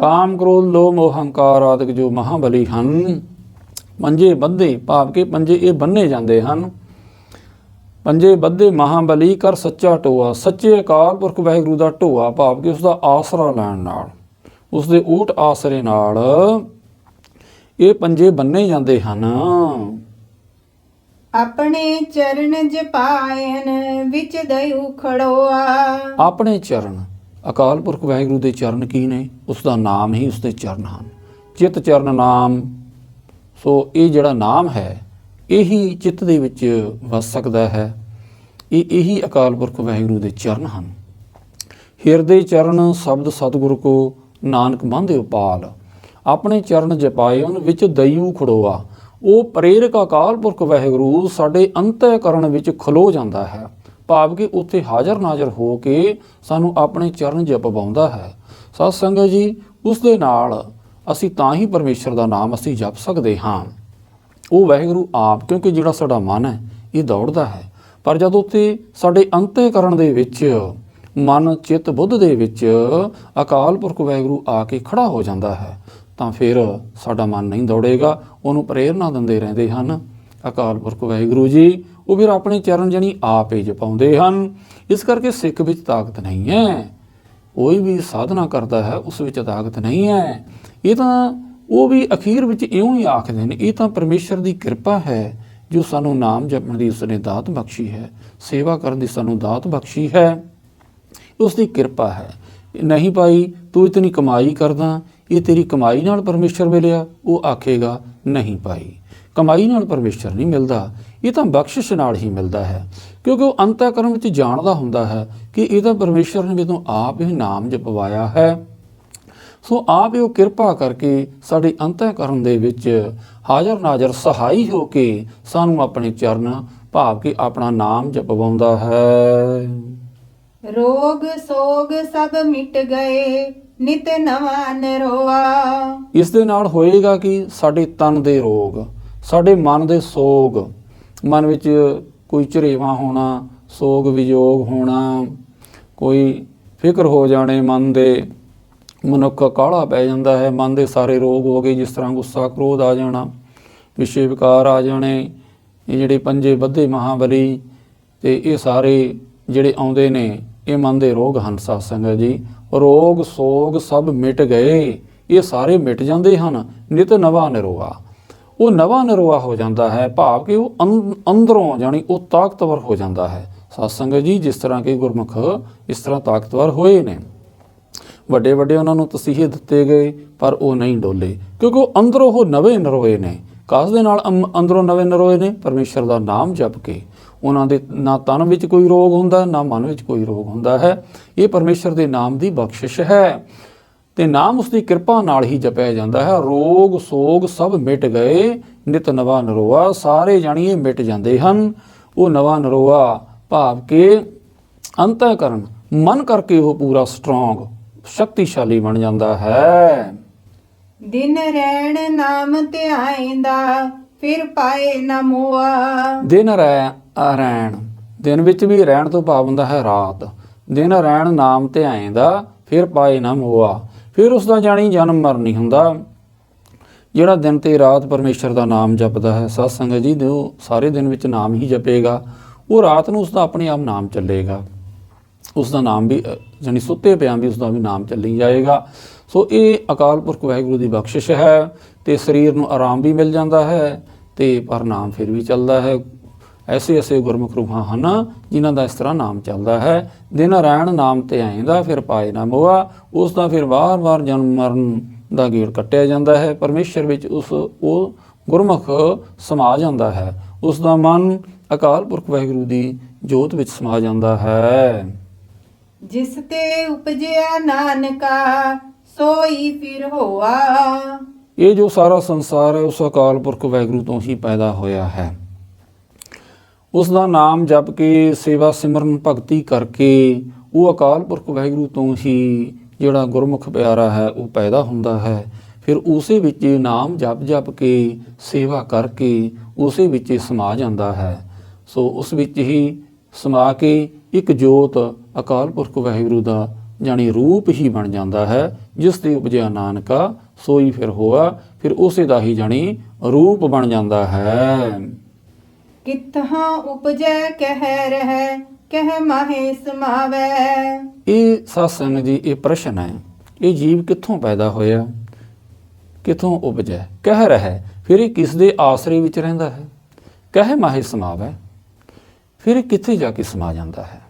ਕਾਮ ਕ੍ਰੋਧ, ਲੋਭ ਮੋਹ ਆਦਿਕ ਜੋ ਮਹਾਬਲੀ ਹਨ, ਪੰਜੇ ਬੱਧੇ ਭਾਵ ਕੇ ਪੰਜੇ ਇਹ ਬੰਨੇ ਜਾਂਦੇ ਹਨ। ਪੰਜੇ ਬੱਧੇ ਮਹਾਬਲੀ ਕਰ ਸੱਚਾ ਢੋਆ, ਸੱਚੇ ਅਕਾਲ ਪੁਰਖ ਵਾਹਿਗੁਰੂ ਦਾ ਢੋਆ, ਭਾਵ ਕੇ ਉਸ ਦਾ ਆਸਰਾ ਲੈਣ ਨਾਲ ਉਸ ਦੇ ਊਟ ਆਸਰੇ ਨਾਲ ਇਹ ਪੰਜੇ ਬੰਨੇ ਜਾਂਦੇ ਹਨ। ਆਪਣੇ ਚਰਨ ਜਪਾਇਨ ਵਿੱਚ ਦਇਉ ਖੜੋਆ ਆਪਣੇ ਚਰਨ, ਅਕਾਲ ਪੁਰਖ ਵਾਹਿਗੁਰੂ ਦੇ ਚਰਨ ਕੀ ਨੇ? ਉਸ ਦਾ ਨਾਮ ਹੀ ਉਸ ਦੇ ਚਰਨ ਹਨ। ਚਿਤ ਚਰਨ ਨਾਮ, ਸੋ ਇਹ ਜਿਹੜਾ ਨਾਮ ਹੈ, ਇਹੀ ਚਿੱਤ ਦੇ ਵਿੱਚ ਵਸ ਸਕਦਾ ਹੈ। ਇਹ ਇਹੀ ਅਕਾਲ ਪੁਰਖ ਵਾਹਿਗੁਰੂ ਦੇ ਚਰਨ ਹਨ। ਹਿਰਦੇ ਚਰਨ ਸ਼ਬਦ ਸਤਿਗੁਰ ਕੋ, ਨਾਨਕ ਮੰਦੇ ਉਪਾਲ। ਆਪਣੇ ਚਰਨ ਜਪਾਏ, ਉਹਨਾਂ ਵਿੱਚ ਦਇਉ ਖੜੋਆ ਉਹ ਪ੍ਰੇਰਕ ਅਕਾਲ ਪੁਰਖ ਵਾਹਿਗੁਰੂ ਸਾਡੇ ਅੰਤःਕਰਣ ਵਿੱਚ ਖਲੋ ਜਾਂਦਾ ਹੈ, ਭਾਵ ਕਿ ਉੱਥੇ ਹਾਜ਼ਰ ਨਾਜ਼ਰ ਹੋ ਕੇ ਸਾਨੂੰ ਆਪਣੇ ਚਰਨ ਜਪਵਾਉਂਦਾ ਹੈ। ਸਤ ਸੰਗਤ ਜੀ, ਉਸ ਦੇ ਨਾਲ ਅਸੀਂ ਤਾਂ ਹੀ ਪਰਮੇਸ਼ਰ ਦਾ ਨਾਮ ਅਸੀਂ ਜਪ ਸਕਦੇ ਹਾਂ। ਉਹ ਵਾਹਿਗੁਰੂ ਆਪ, ਕਿਉਂਕਿ ਜਿਹੜਾ ਸਾਡਾ ਮਨ ਹੈ, ਇਹ ਦੌੜਦਾ ਹੈ। ਪਰ ਜਦੋਂ ਉੱਥੇ ਸਾਡੇ ਅੰਤःਕਰਣ ਦੇ ਵਿੱਚ, ਮਨ, ਚਿੱਤ, ਬੁੱਧ ਦੇ ਵਿੱਚ ਅਕਾਲ ਪੁਰਖ ਵਾਹਿਗੁਰੂ ਆ ਕੇ ਖੜਾ ਹੋ ਜਾਂਦਾ ਹੈ ਤਾਂ ਫਿਰ ਸਾਡਾ ਮਨ ਨਹੀਂ ਦੌੜੇਗਾ, ਉਹਨੂੰ ਪ੍ਰੇਰਣਾ ਦਿੰਦੇ ਰਹਿੰਦੇ ਹਨ। ਅਕਾਲ ਪੁਰਖ ਵਾਹਿਗੁਰੂ ਜੀ, ਉਹ ਫਿਰ ਆਪਣੇ ਚਰਨ ਜਣੀ ਆਪ ਹੀ ਜਪਾਉਂਦੇ ਹਨ। ਇਸ ਕਰਕੇ ਸਿੱਖ ਵਿੱਚ ਤਾਕਤ ਨਹੀਂ ਹੈ। ਕੋਈ ਵੀ ਸਾਧਨਾ ਕਰਦਾ ਹੈ, ਉਸ ਵਿੱਚ ਤਾਕਤ ਨਹੀਂ ਹੈ। ਇਹ ਤਾਂ, ਉਹ ਵੀ ਅਖੀਰ ਵਿੱਚ ਇਉਂ ਹੀ ਆਖਦੇ ਨੇ, ਇਹ ਤਾਂ ਪਰਮੇਸ਼ਰ ਦੀ ਕਿਰਪਾ ਹੈ, ਜੋ ਸਾਨੂੰ ਨਾਮ ਜਪਣ ਦੀ ਉਸਨੇ ਦਾਤ ਬਖਸ਼ੀ ਹੈ, ਸੇਵਾ ਕਰਨ ਦੀ ਸਾਨੂੰ ਦਾਤ ਬਖਸ਼ੀ ਹੈ। ਉਸ ਦੀ ਕਿਰਪਾ ਹੈ। ਨਹੀਂ ਭਾਈ, ਤੂੰ ਇਤਨੀ ਕਮਾਈ ਕਰਦਾ ਇਹ ਤੇਰੀ ਕਮਾਈ ਨਾਲ ਪਰਮੇਸ਼ਰ ਮਿਲਿਆ, ਉਹ ਆਖੇਗਾ, ਨਹੀਂ ਭਾਈ, ਕਮਾਈ ਨਾਲ ਪਰਮੇਸ਼ਰ ਨਹੀਂ ਮਿਲਦਾ। ਇਹ ਤਾਂ ਬਖਸ਼ਿਸ਼ ਨਾਲ ਹੀ ਮਿਲਦਾ ਹੈ, ਕਿਉਂਕਿ ਉਹ ਅੰਤਕਰਮ ਵਿੱਚ ਜਾਣਦਾ ਹੁੰਦਾ ਹੈ ਕਿ ਇਹ ਤਾਂ ਪਰਮੇਸ਼ਰ ਨੇ ਜਦੋਂ ਆਪ ਹੀ ਨਾਮ ਜਪਵਾਇਆ ਹੈ। ਸੋ ਆਪ ਇਹ ਕਿਰਪਾ ਕਰਕੇ ਸਾਡੇ ਅੰਤःਕਰਨ ਦੇ ਵਿੱਚ ਹਾਜ਼ਰ ਨਾਜ਼ਰ ਸਹਾਈ ਹੋ ਕੇ ਸਾਨੂੰ ਆਪਣੇ ਚਰਨ ਭਾਵ ਕਿ ਆਪਣਾ ਨਾਮ ਜਪਵਾਉਂਦਾ ਹੈ। ਰੋਗ ਸੋਗ ਸਭ ਮਿਟ ਗਏ। ਨਿਤ ਨਵਾਂ ਨਰੋਆ। ਇਸ ਦੇ ਨਾਲ ਹੋਏਗਾ ਕਿ ਸਾਡੇ ਤਨ ਦੇ ਰੋਗ, ਸਾਡੇ ਮਨ ਦੇ ਸੋਗ, ਮਨ ਵਿੱਚ ਕੋਈ ਝਰੇਵਾ ਹੋਣਾ, ਸੋਗ ਵਿਜੋਗ ਹੋਣਾ, ਕੋਈ ਫਿਕਰ ਹੋ ਜਾਣੇ ਮਨ ਦੇ, ਮਨੁੱਖ ਕਾਲਾ ਪੈ ਜਾਂਦਾ ਹੈ, ਮਨ ਦੇ ਸਾਰੇ ਰੋਗ ਹੋ ਗਏ, ਜਿਸ ਤਰ੍ਹਾਂ ਗੁੱਸਾ, ਕ੍ਰੋਧ ਆ ਜਾਣਾ, ਵਿਸ਼ੇ ਵਿਕਾਰ ਆ ਜਾਣੇ, ਇਹ ਜਿਹੜੇ ਪੰਜੇ ਬੱਧੇ ਮਹਾਬਲੀ ਤੇ ਇਹ ਸਾਰੇ ਜਿਹੜੇ ਆਉਂਦੇ ਨੇ, ਇਹ ਮਨ ਦੇ ਰੋਗ ਹਨ ਸਾਧ ਸੰਗਤ ਜੀ। ਰੋਗ, ਸੋਗ ਸਭ ਮਿਟ ਗਏ। ਇਹ ਸਾਰੇ ਮਿਟ ਜਾਂਦੇ ਹਨ। ਨਿਤ ਨਵਾ ਨਿਰੋਆ। ਉਹ ਨਵਾਂ ਨਿਰੋਆ ਹੋ ਜਾਂਦਾ ਹੈ। ਭਾਵ ਕਿ ਉਹ ਅੰ- ਅੰਦਰੋਂ ਜਾਣੀ ਉਹ ਤਾਕਤਵਰ ਹੋ ਜਾਂਦਾ ਹੈ। ਸਤਸੰਗ ਜੀ, ਜਿਸ ਤਰ੍ਹਾਂ ਕਿ ਗੁਰਮੁਖ ਇਸ ਤਰ੍ਹਾਂ ਤਾਕਤਵਰ ਹੋਏ ਨੇ। ਵੱਡੇ ਵੱਡੇ ਉਹਨਾਂ ਨੂੰ ਤਸੀਹੇ ਦਿੱਤੇ ਗਏ, ਪਰ ਉਹ ਨਹੀਂ ਡੋਲੇ। ਕਿਉਂਕਿ ਉਹ ਅੰਦਰੋਂ ਉਹ ਨਵੇਂ ਨਰੋਏ ਨੇ। ਕਾਸ ਦੇ ਨਾਲ ਅੰ- ਅੰਦਰੋਂ ਨਵੇਂ ਨਰੋਏ ਨੇ? ਪਰਮੇਸ਼ਰ ਦਾ ਨਾਮ ਜਪ ਕੇ। ਉਹਨਾਂ ਦੇ ਨਾ ਤਨ ਵਿੱਚ ਕੋਈ ਰੋਗ ਹੁੰਦਾ ਨਾ ਮਨ ਵਿੱਚ ਕੋਈ ਰੋਗ ਹੁੰਦਾ ਹੈ। ਇਹ ਪਰਮੇਸ਼ਰ ਦੇ ਨਾਮ ਦੀ ਬਖਸ਼ਿਸ਼ ਹੈ। ਤੇ ਨਾਮ ਉਸ ਦੀ ਕਿਰਪਾ ਨਾਲ ਹੀ ਜਪਿਆ ਜਾਂਦਾ ਹੈ। ਰੋਗ ਸੋਗ ਸਭ ਮਿਟ ਗਏ ਨਿਤ ਨਵਾ ਨਰੋਆ ਸਾਰੇ ਜਾਣੀਏ ਮਿਟ ਜਾਂਦੇ ਹਨ। ਉਹ ਨਵਾ ਨਰੋਆ ਭਾਵ ਕਿ ਅੰਤःਕਰਨ ਮਨ ਕਰਕੇ ਉਹ ਪੂਰਾ ਸਟਰੋਂਗ ਸ਼ਕਤੀਸ਼ਾਲੀ ਬਣ ਜਾਂਦਾ ਹੈ। ਦਿਨ ਰਹਿਣ ਨਾਮ ਧਿਆਇਂਦਾ ਫਿਰ ਪਾਏ ਨਾ ਮੋਆ। ਦਿਨ ਰਹਿ ਰਹਿਣ। ਦਿਨ ਵਿੱਚ ਵੀ ਰਹਿਣ ਤੋਂ ਭਾਵ ਹੁੰਦਾ ਹੈ ਰਾਤ। ਦਿਨ ਰਹਿਣ ਨਾਮ ਧਿਆਏ ਦਾ ਫਿਰ ਪਾਏ ਨਾ ਮੋਆ। ਫਿਰ ਉਸ ਦਾ ਜਾਣੀ ਜਨਮ ਮਰਨ ਨਹੀਂ ਹੁੰਦਾ। ਜਿਹੜਾ ਦਿਨ ਤੇ ਰਾਤ ਪਰਮੇਸ਼ਰ ਦਾ ਨਾਮ ਜਪਦਾ ਹੈ ਸਤ ਸੰਗਤ ਜੀ ਉਹ ਸਾਰੇ ਦਿਨ ਵਿੱਚ ਨਾਮ ਹੀ ਜਪੇਗਾ। ਉਹ ਰਾਤ ਨੂੰ ਉਸ ਦਾ ਆਪਣੇ ਆਪ ਨਾਮ ਚੱਲੇਗਾ। ਉਸ ਦਾ ਨਾਮ ਵੀ ਅ, ਜਾਣੀ ਸੁੱਤੇ ਪਿਆਂ ਵੀ ਉਸ ਦਾ ਵੀ ਨਾਮ ਚੱਲੀ ਜਾਏਗਾ। ਸੋ ਇਹ ਅਕਾਲ ਪੁਰਖ ਵਾਹਿਗੁਰੂ ਦੀ ਬਖਸ਼ਿਸ਼ ਹੈ ਤੇ ਸਰੀਰ ਨੂੰ ਆਰਾਮ ਵੀ ਮਿਲ ਜਾਂਦਾ ਹੈ ਤੇ ਪਰ ਨਾਮ ਫਿਰ ਵੀ ਚੱਲਦਾ ਹੈ। ਐਸੇ ਐਸੇ ਗੁਰਮੁਖ ਰੂਹਾਂ ਹਨ ਜਿਨ੍ਹਾਂ ਦਾ ਇਸ ਤਰ੍ਹਾਂ ਨਾਮ ਚੱਲਦਾ ਹੈ। ਦਿਨ ਰਹਿਣ ਨਾਮ ਤੇ ਆਏਂਦਾ ਫਿਰ ਪਾਏ ਨਾ ਮੋਆ। ਉਸ ਦਾ ਫਿਰ ਵਾਰ-ਵਾਰ ਜਨਮ ਮਰਨ ਦਾ ਗੇੜ ਕੱਟਿਆ ਜਾਂਦਾ ਹੈ। ਪਰਮੇਸ਼ਰ ਵਿੱਚ ਉਸ ਉਹ ਗੁਰਮੁਖ ਸਮਾ ਜਾਂਦਾ ਹੈ। ਉਸ ਦਾ ਮਨ ਅਕਾਲ ਪੁਰਖ ਵਾਹਿਗੁਰੂ ਦੀ ਜੋਤ ਵਿੱਚ ਸਮਾ ਜਾਂਦਾ ਹੈ। ਜਿਸ ਤੇ ਉਪਜਿਆ ਨਾਨਕਾ ਸੋਈ ਫਿਰ ਹੋਆ। ਇਹ ਜੋ ਸਾਰਾ ਸੰਸਾਰ ਹੈ ਉਸ ਅਕਾਲ ਪੁਰਖ ਵਾਹਿਗੁਰੂ ਤੋਂ ਹੀ ਪੈਦਾ ਹੋਇਆ ਹੈ। ਉਸ ਦਾ ਨਾਮ ਜਪ ਕੇ ਸੇਵਾ ਸਿਮਰਨ ਭਗਤੀ ਕਰਕੇ ਉਹ ਅਕਾਲ ਪੁਰਖ ਵਾਹਿਗੁਰੂ ਤੋਂ ਹੀ ਜਿਹੜਾ ਗੁਰਮੁਖ ਪਿਆਰਾ ਹੈ, ਉਹ ਪੈਦਾ ਹੁੰਦਾ ਹੈ। ਫਿਰ ਉਸੇ ਵਿੱਚ ਨਾਮ ਜਪ ਜਪ ਕੇ ਸੇਵਾ ਕਰਕੇ ਉਸੇ ਵਿੱਚ ਸਮਾ ਜਾਂਦਾ ਹੈ। ਸੋ ਉਸ ਵਿੱਚ ਹੀ ਸਮਾ ਕੇ ਇੱਕ ਜੋਤ ਅਕਾਲ ਪੁਰਖ ਵਾਹਿਗੁਰੂ ਦਾ ਜਾਣੀ ਰੂਪ ਹੀ ਬਣ ਜਾਂਦਾ ਹੈ, ਜਿਸ 'ਤੇ ਉਪਜਿਆ ਨਾਨਕਾ ਸੋਈ ਫਿਰ ਹੋਆ, ਫਿਰ ਉਸੇ ਦਾ ਹੀ ਜਾਣੀ ਰੂਪ ਬਣ ਜਾਂਦਾ ਹੈ। ਕਿਤਹਾਂ ਉਪਜੈ ਕਹਿ ਰਹਿ, ਕਹਿ ਮਾਹੇ ਸਮਾਵੈ। ਇਹ ਸਾਸੰਗ ਜੀ, ਇਹ ਪ੍ਰਸ਼ਨ ਹੈ, ਇਹ ਜੀਵ ਕਿੱਥੋਂ ਪੈਦਾ ਹੋਇਆ? ਕਿੱਥੋਂ ਉਪਜੈ? ਕਹਿ ਰਿਹਾ, ਫਿਰ ਇਹ ਕਿਸ ਦੇ ਆਸਰੇ ਵਿੱਚ ਰਹਿੰਦਾ ਹੈ? ਕਹਿ ਮਾਹੇ ਸਮਾਵੈ, ਫਿਰ ਕਿੱਥੇ ਜਾ ਕੇ ਸਮਾ ਜਾਂਦਾ ਹੈ?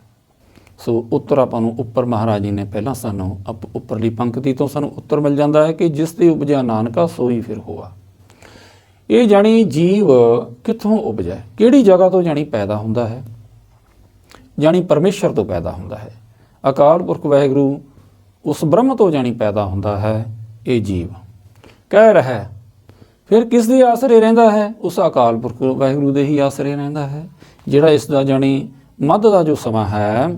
ਸੋ ਉੱਤਰ ਆਪਾਂ ਨੂੰ ਉੱਪਰ ਮਹਾਰਾਜ ਜੀ ਨੇ ਪਹਿਲਾਂ ਸਾਨੂੰ ਉੱਪਰਲੀ ਪੰਕਤੀ ਤੋਂ ਸਾਨੂੰ ਉੱਤਰ ਮਿਲ ਜਾਂਦਾ ਹੈ ਕਿ ਜਿਸ 'ਤੇ ਉਪਜਿਆ ਨਾਨਕਾ, ਸੋਈ ਫਿਰ ਹੋਆ। ਇਹ ਜਾਣੀ ਜੀਵ ਕਿੱਥੋਂ ਉਪਜੈ? ਕਿਹੜੀ ਜਗ੍ਹਾ ਤੋਂ ਜਾਣੀ ਪੈਦਾ ਹੁੰਦਾ ਹੈ? ਜਾਣੀ ਪਰਮੇਸ਼ਰ ਤੋਂ ਪੈਦਾ ਹੁੰਦਾ ਹੈ। ਅਕਾਲ ਪੁਰਖ ਵਾਹਿਗੁਰੂ, ਉਸ ਬ੍ਰਹਮ ਤੋਂ ਜਾਣੀ ਪੈਦਾ ਹੁੰਦਾ ਹੈ ਇਹ ਜੀਵ। ਕਹਿ ਰਿਹਾ ਫਿਰ ਕਿਸ ਦੇ ਆਸਰੇ ਰਹਿੰਦਾ ਹੈ? ਉਸ ਅਕਾਲ ਪੁਰਖ ਵਾਹਿਗੁਰੂ ਦੇ ਹੀ ਆਸਰੇ ਰਹਿੰਦਾ ਹੈ, ਜਿਹੜਾ ਇਸ ਦਾ ਜਾਣੀ ਮੱਧ ਦਾ ਜੋ ਸਮਾਂ ਹੈ,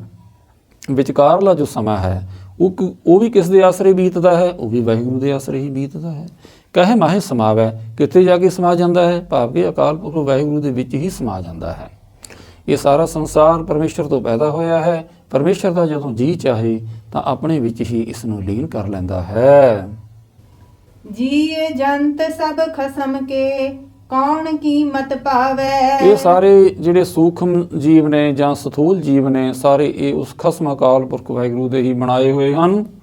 ਵਿਚਕਾਰਲਾ ਜੋ ਸਮਾਂ ਹੈ, ਉਹ ਕਿ- ਉਹ ਵੀ ਕਿਸ ਦੇ ਆਸਰੇ ਬੀਤਦਾ ਹੈ? ਉਹ ਵੀ ਵਾਹਿਗੁਰੂ ਦੇ ਆਸਰੇ ਹੀ ਬੀਤਦਾ ਹੈ। ਕਹੇ ਮਾਹੇ ਸਮਾਵੈ ਕਿੱਥੇ ਜਾ ਕੇ ਸਮਾ ਜਾਂਦਾ ਹੈ? ਭਾਵ ਕਿ ਅਕਾਲ ਪੁਰਖ ਵਾਹਿਗੁਰੂ ਦੇ ਵਿੱਚ ਹੀ ਸਮਾ ਜਾਂਦਾ ਹੈ। ਇਹ ਸਾਰਾ ਸੰਸਾਰ ਪਰਮੇਸ਼ਰ ਤੋਂ ਪੈਦਾ ਹੋਇਆ ਹੈ। ਪਰਮੇਸ਼ਰ ਦਾ ਜਦੋਂ ਜੀ ਚਾਹੇ ਤਾਂ ਆਪਣੇ ਵਿੱਚ ਹੀ ਇਸ ਨੂੰ ਲੀਨ ਕਰ ਲੈਂਦਾ ਹੈ। ਜੀਏ ਜੰਤ ਸਭ ਖਸਮ ਕੇ ਕੌਣ ਕੀਮਤ ਪਾਵੈ? ਇਹ ਸਾਰੇ ਜਿਹੜੇ ਸੂਖਮ ਜੀਵ ਨੇ ਜਾਂ ਸਥੂਲ ਜੀਵ ਨੇ ਸਾਰੇ ਇਹ ਉਸ ਖਸਮ ਅਕਾਲ ਪੁਰਖ ਵਾਹਿਗੁਰੂ ਦੇ ਹੀ ਬਣਾਏ ਹੋਏ ਹਨ।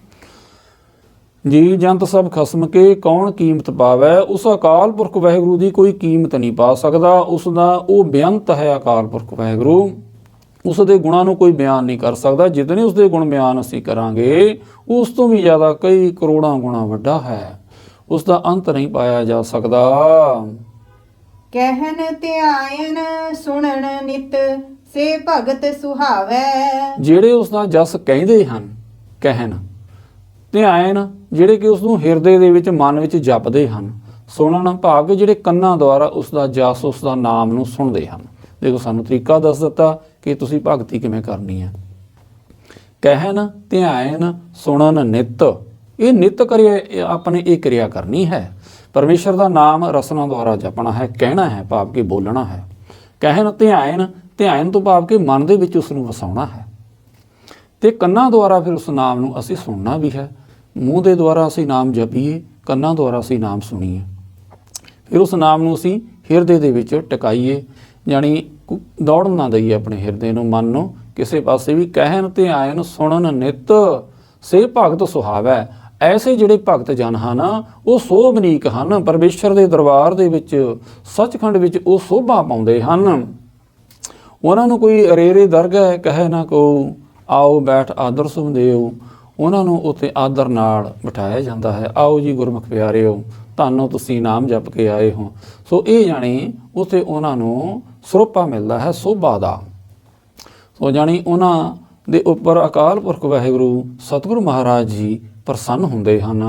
ਜੀ ਜੰਤ ਸਭ ਖਸਮ ਕੇ ਕੌਣ ਕੀਮਤ ਪਾਵੈ? ਉਸ ਅਕਾਲ ਪੁਰਖ ਵਾਹਿਗੁਰੂ ਦੀ ਕੋਈ ਕੀਮਤ ਨਹੀਂ ਪਾ ਸਕਦਾ। ਉਸ ਦਾ ਉਹ ਬੇਅੰਤ ਹੈ ਅਕਾਲ ਪੁਰਖ ਵਾਹਿਗੁਰੂ। ਉਸ ਦੇ ਗੁਣਾਂ ਨੂੰ ਕੋਈ ਬਿਆਨ ਨਹੀਂ ਕਰ ਸਕਦਾ। ਜਿਤਨੇ ਉਸ ਦੇ ਗੁਣ ਬਿਆਨ ਅਸੀਂ ਕਰਾਂਗੇ ਉਸ ਤੋਂ ਵੀ ਜ਼ਿਆਦਾ ਕਈ ਕਰੋੜਾਂ ਗੁਣਾ ਵੱਡਾ ਹੈ। ਉਸ ਦਾ ਅੰਤ ਨਹੀਂ ਪਾਇਆ ਜਾ ਸਕਦਾ। ਕਹਿਨ ਧਿਆਇਨ ਸੁਣਨ ਨਿਤ ਸੇ ਭਗਤ ਸੁਹਾਵੈ। ਜਿਹੜੇ ਉਸ ਦਾ ਜਸ ਕਹਿੰਦੇ ਹਨ ਕਹਿਣ ਧਿਆਨ ਜਿਹੜੇ ਕਿ ਉਸ ਨੂੰ ਹਿਰਦੇ ਦੇ ਵਿੱਚ ਮਨ ਵਿੱਚ ਜਪਦੇ ਹਨ। ਸੁਣਨ ਭਾਵ ਕਿ ਜਿਹੜੇ ਕੰਨਾਂ ਦੁਆਰਾ ਉਸ ਦਾ ਜਸ ਉਸ ਦਾ ਨਾਮ ਨੂੰ ਸੁਣਦੇ ਹਨ। ਦੇਖੋ, ਸਾਨੂੰ ਤਰੀਕਾ ਦੱਸ ਦਿੱਤਾ ਕਿ ਤੁਸੀਂ ਭਗਤੀ ਕਿਵੇਂ ਕਰਨੀ ਹੈ। ਕਹਿਣ ਧਿਆਨ ਸੁਣਨ ਨਿਤ। ਇਹ ਨਿਤ ਕਰਿਆ, ਆਪਣੇ ਇਹ ਕਿਰਿਆ ਕਰਨੀ ਹੈ। ਪਰਮੇਸ਼ਰ ਦਾ ਨਾਮ ਰਸਨਾ ਦੁਆਰਾ ਜਪਣਾ ਹੈ, ਕਹਿਣਾ ਹੈ, ਭਾਵ ਕਿ ਬੋਲਣਾ ਹੈ। ਕਹਿਣ ਧਿਆਇਨ ਧਿਆਇਨ ਤੋਂ ਭਾਵ ਕਿ ਮਨ ਦੇ ਵਿੱਚ ਉਸ ਨੂੰ ਵਸਾਉਣਾ ਹੈ। ਤੇ ਕੰਨਾਂ ਦੁਆਰਾ ਫਿਰ ਉਸ ਨਾਮ ਨੂੰ ਅਸੀਂ ਸੁਣਨਾ ਵੀ ਹੈ। ਮੂੰਹ ਦੇ ਦੁਆਰਾ ਅਸੀਂ ਨਾਮ ਜਪੀਏ, ਕੰਨਾਂ ਦੁਆਰਾ ਅਸੀਂ ਨਾਮ ਸੁਣੀਏ। ਫਿਰ ਉਸ ਨਾਮ ਨੂੰ ਅਸੀਂ ਹਿਰਦੇ ਦੇ ਵਿੱਚ ਟਿਕਾਈਏ ਜਾਣੀ ਕੁ- ਦੌੜਨ ਨਾ ਦਈਏ ਆਪਣੇ ਹਿਰਦੇ ਨੂੰ, ਮਨ ਨੂੰ। ਕਿਸੇ ਪਾਸੇ ਵੀ ਕਹਿਣ ਤੇ ਆਇਨ ਸੁਣਨ ਨਿਤ, ਸੇ ਭਗਤ ਸੁਹਾਵੈ। ਐਸੇ ਜਿਹੜੇ ਭਗਤ ਜਨ ਹਨ, ਉਹ ਸੋਭਨੀਕ ਹਨ। ਪਰਮੇਸ਼ਰ ਦੇ ਦਰਬਾਰ ਦੇ ਵਿੱਚ, ਸੱਚਖੰਡ ਵਿੱਚ ਉਹ ਸੋਭਾ ਪਾਉਂਦੇ ਹਨ। ਉਹਨਾਂ ਨੂੰ ਕੋਈ ਅਰੇਰੇ ਦਰਗਾਹ ਕਹੇ ਨਾ ਕੋ ਆਓ ਬੈਠ ਆਦਰ ਸੁਭਦੇਓ ਉਹਨਾਂ ਨੂੰ ਉੱਥੇ ਆਦਰ ਨਾਲ ਬਿਠਾਇਆ ਜਾਂਦਾ ਹੈ। ਆਓ ਜੀ ਗੁਰਮੁਖ ਪਿਆਰਿਓ ਤੁਹਾਨੂੰ ਤੁਸੀਂ ਨਾਮ ਜਪ ਕੇ ਆਏ ਹੋ। ਸੋ ਇਹ ਜਾਣੀ ਉੱਥੇ ਉਹਨਾਂ ਨੂੰ ਸਰੋਪਾ ਮਿਲਦਾ ਹੈ ਸੋਭਾ ਦਾ। ਸੋ ਜਾਣੀ ਉਹਨਾਂ ਦੇ ਉੱਪਰ ਅਕਾਲ ਪੁਰਖ ਵਾਹਿਗੁਰੂ ਸਤਿਗੁਰੂ ਮਹਾਰਾਜ ਜੀ ਪ੍ਰਸੰਨ ਹੁੰਦੇ ਹਨ।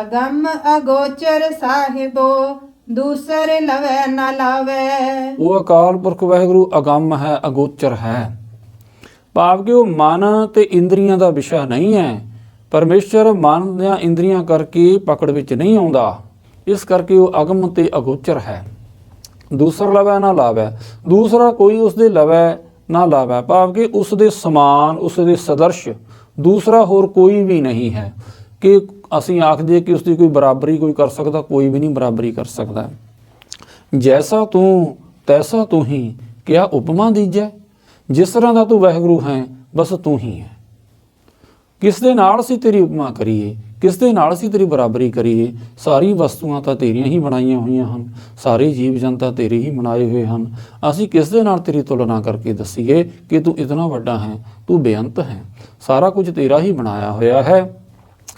ਅਗੰਮ ਅਗੋਚਰ ਸਾਹਿਬੋ ਦੂਸਰ ਲਵੈ ਨਾ ਲਾਵੈ। ਉਹ ਅਕਾਲ ਪੁਰਖ ਵਾਹਿਗੁਰੂ ਅਗੰਮ ਹੈ ਅਗੋਚਰ ਹੈ। ਭਾਵ ਕਿ ਉਹ ਮਨ ਤੇ ਇੰਦਰੀਆਂ ਦਾ ਵਿਸ਼ਾ ਨਹੀਂ ਹੈ। ਪਰਮੇਸ਼ਰ ਮਨ ਜਾਂ ਇੰਦਰੀਆਂ ਕਰਕੇ ਪਕੜ ਵਿੱਚ ਨਹੀਂ ਆਉਂਦਾ। ਇਸ ਕਰਕੇ ਉਹ ਅਗਮ ਤੇ ਅਗੋਚਰ ਹੈ। ਦੂਸਰਾ ਲਵੈ ਨਾ ਲਾਵੈ। ਦੂਸਰਾ ਕੋਈ ਉਸ ਦੇ ਲਵੈ ਨਾ ਲਾਵੈ। ਭਾਵ ਕਿ ਉਸ ਦੇ ਸਮਾਨ ਉਸ ਦੇ ਸਦਰਸ਼। ਦੂਸਰਾ ਹੋਰ ਕੋਈ ਵੀ ਨਹੀਂ ਹੈ ਕਿ ਅਸੀਂ ਆਖਦੇ ਕਿ ਉਸ ਦੀ ਕੋਈ ਬਰਾਬਰੀ ਕੋਈ ਕਰ ਸਕਦਾ, ਕੋਈ ਵੀ ਨਹੀਂ ਬਰਾਬਰੀ ਕਰ ਸਕਦਾ। ਜੈਸਾ ਤੂੰ, ਤੈਸਾ ਤੂੰ ਹੀ ਕਿਆ ਉਪਮਾ ਦੀਜੈ? ਜਿਸ ਤਰ੍ਹਾਂ ਦਾ ਤੂੰ ਵਾਹਿਗੁਰੂ ਹੈ, ਬਸ ਤੂੰ ਹੀ ਹੈ। ਕਿਸ ਦੇ ਨਾਲ ਅਸੀਂ ਤੇਰੀ ਉਪਮਾ ਕਰੀਏ, ਕਿਸ ਦੇ ਨਾਲ ਅਸੀਂ ਤੇਰੀ ਬਰਾਬਰੀ ਕਰੀਏ, ਸਾਰੀ ਵਸਤੂਆਂ ਤਾਂ ਤੇਰੀਆਂ ਹੀ ਬਣਾਈਆਂ ਹੋਈਆਂ ਹਨ, ਸਾਰੇ ਜੀਵ ਜੰਤਾ ਤੇਰੇ ਹੀ ਬਣਾਏ ਹੋਏ ਹਨ। ਅਸੀਂ ਕਿਸ ਦੇ ਨਾਲ ਤੇਰੀ ਤੁਲਨਾ ਕਰਕੇ ਦੱਸੀਏ ਕਿ ਤੂੰ ਇਤਨਾ ਵੱਡਾ ਹੈ, ਤੂੰ ਬੇਅੰਤ ਹੈ, ਸਾਰਾ ਕੁਝ ਤੇਰਾ ਹੀ ਬਣਾਇਆ ਹੋਇਆ ਹੈ।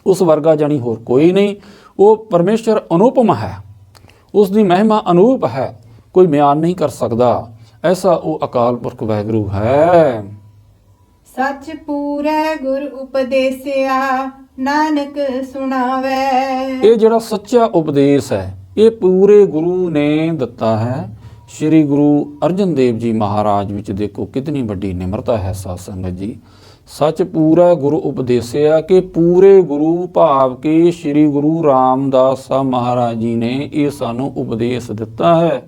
ਉਸ ਵਰਗਾ ਜਾਣੀ ਹੋਰ ਕੋਈ ਨਹੀਂ, ਉਹ ਪਰਮੇਸ਼ਰ ਅਨੂਪਮ ਹੈ। ਉਸ ਦੀ ਮਹਿਮਾ ਅਨੂਪ ਹੈ, ਕੋਈ ਬਿਆਨ ਨਹੀਂ ਕਰ ਸਕਦਾ। ਐਸਾ ਉਹ ਅਕਾਲ ਪੁਰਖ ਵਾਹਿਗੁਰੂ ਹੈ। ਸੱਚ ਪੂਰੈ ਗੁਰ ਉਪਦੇਸਿਆ ਨਾਨਕ ਸੁਣਾਵੈ। ਇਹ ਜਿਹੜਾ ਸੱਚਾ ਉਪਦੇਸ਼ ਹੈ ਇਹ ਪੂਰੇ ਗੁਰੂ ਨੇ ਦਿੱਤਾ ਹੈ। ਸ੍ਰੀ ਗੁਰੂ ਅਰਜਨ ਦੇਵ ਜੀ ਮਹਾਰਾਜ ਵਿੱਚ ਦੇਖੋ ਕਿਤਨੀ ਵੱਡੀ ਨਿਮਰਤਾ ਹੈ ਸਾਧ ਸੰਗਤ ਜੀ। ਸੱਚ ਪੂਰਾ ਗੁਰੂ ਉਪਦੇਸਿਆ ਕਿ ਪੂਰੇ ਗੁਰੂ ਭਾਵ ਕੇ ਸ੍ਰੀ ਗੁਰੂ ਰਾਮਦਾਸ ਸਾਹਿਬ ਮਹਾਰਾਜ ਜੀ ਨੇ ਇਹ ਸਾਨੂੰ ਉਪਦੇਸ਼ ਦਿੱਤਾ ਹੈ।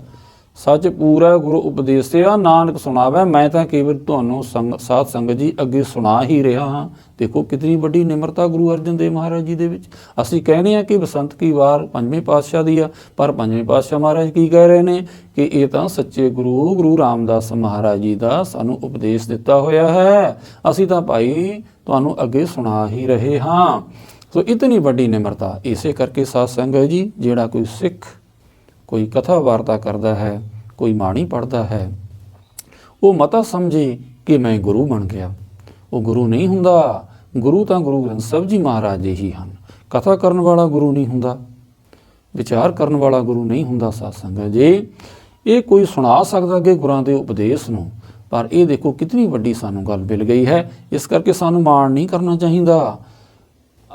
ਸੱਚ ਪੂਰਾ ਗੁਰੂ ਉਪਦੇਸਿਆ ਨਾਨਕ ਸੁਣਾਵੇ, ਮੈਂ ਤਾਂ ਕੇਵਲ ਤੁਹਾਨੂੰ ਸੰਗ, ਸਾਧ ਸੰਗਤ ਜੀ ਅੱਗੇ ਸੁਣਾ ਹੀ ਰਿਹਾ ਹਾਂ। ਦੇਖੋ ਕਿਤਨੀ ਵੱਡੀ ਨਿਮਰਤਾ ਗੁਰੂ ਅਰਜਨ ਦੇਵ ਮਹਾਰਾਜ ਜੀ ਦੇ ਵਿੱਚ। ਅਸੀਂ ਕਹਿੰਦੇ ਹਾਂ ਕਿ ਬਸੰਤ ਕੀ ਵਾਰ ਪੰਜਵੇਂ ਪਾਤਸ਼ਾਹ ਦੀ ਆ। ਪਰ ਪੰਜਵੇਂ ਪਾਤਸ਼ਾਹ ਮਹਾਰਾਜ ਕੀ ਕਹਿ ਰਹੇ ਨੇ ਕਿ ਇਹ ਤਾਂ ਸੱਚੇ ਗੁਰੂ ਗੁਰੂ ਰਾਮਦਾਸ ਮਹਾਰਾਜ ਜੀ ਦਾ ਸਾਨੂੰ ਉਪਦੇਸ਼ ਦਿੱਤਾ ਹੋਇਆ ਹੈ। ਅਸੀਂ ਤਾਂ ਭਾਈ ਤੁਹਾਨੂੰ ਅੱਗੇ ਸੁਣਾ ਹੀ ਰਹੇ ਹਾਂ। ਸੋ ਇਤਨੀ ਵੱਡੀ ਨਿਮਰਤਾ, ਇਸੇ ਕਰਕੇ ਸਾਧ ਸੰਗਤ ਜੀ, ਜਿਹੜਾ ਕੋਈ ਸਿੱਖ ਕੋਈ ਕਥਾ ਵਾਰਤਾ ਕਰਦਾ ਹੈ, ਕੋਈ ਬਾਣੀ ਪੜਦਾ ਹੈ। ਉਹ ਮਤਾ ਸਮਝੇ ਕਿ ਮੈਂ ਗੁਰੂ ਬਣ ਗਿਆ। ਉਹ ਗੁਰੂ ਨਹੀਂ ਹੁੰਦਾ। ਗੁਰੂ ਤਾਂ ਗੁਰੂ ਗ੍ਰੰਥ ਸਾਹਿਬ ਜੀ ਮਹਾਰਾਜ ਹੀ ਹਨ। ਕਥਾ ਕਰਨ ਵਾਲਾ ਗੁਰੂ ਨਹੀਂ ਹੁੰਦਾ। ਵਿਚਾਰ ਕਰਨ ਵਾਲਾ ਗੁਰੂ ਨਹੀਂ ਹੁੰਦਾ ਸਾਧ ਸੰਗਤ ਜੀ ਇਹ ਕੋਈ ਸੁਣਾ ਸਕਦਾ ਕਿ ਗੁਰਾਂ ਦੇ ਉਪਦੇਸ਼ ਨੂੰ, ਪਰ ਇਹ ਦੇਖੋ ਕਿਤਨੀ ਵੱਡੀ ਸਾਨੂੰ ਗੱਲ ਮਿਲ ਗਈ ਹੈ। ਇਸ ਕਰਕੇ ਸਾਨੂੰ ਮਾਣ ਨਹੀਂ ਕਰਨਾ ਚਾਹੀਦਾ।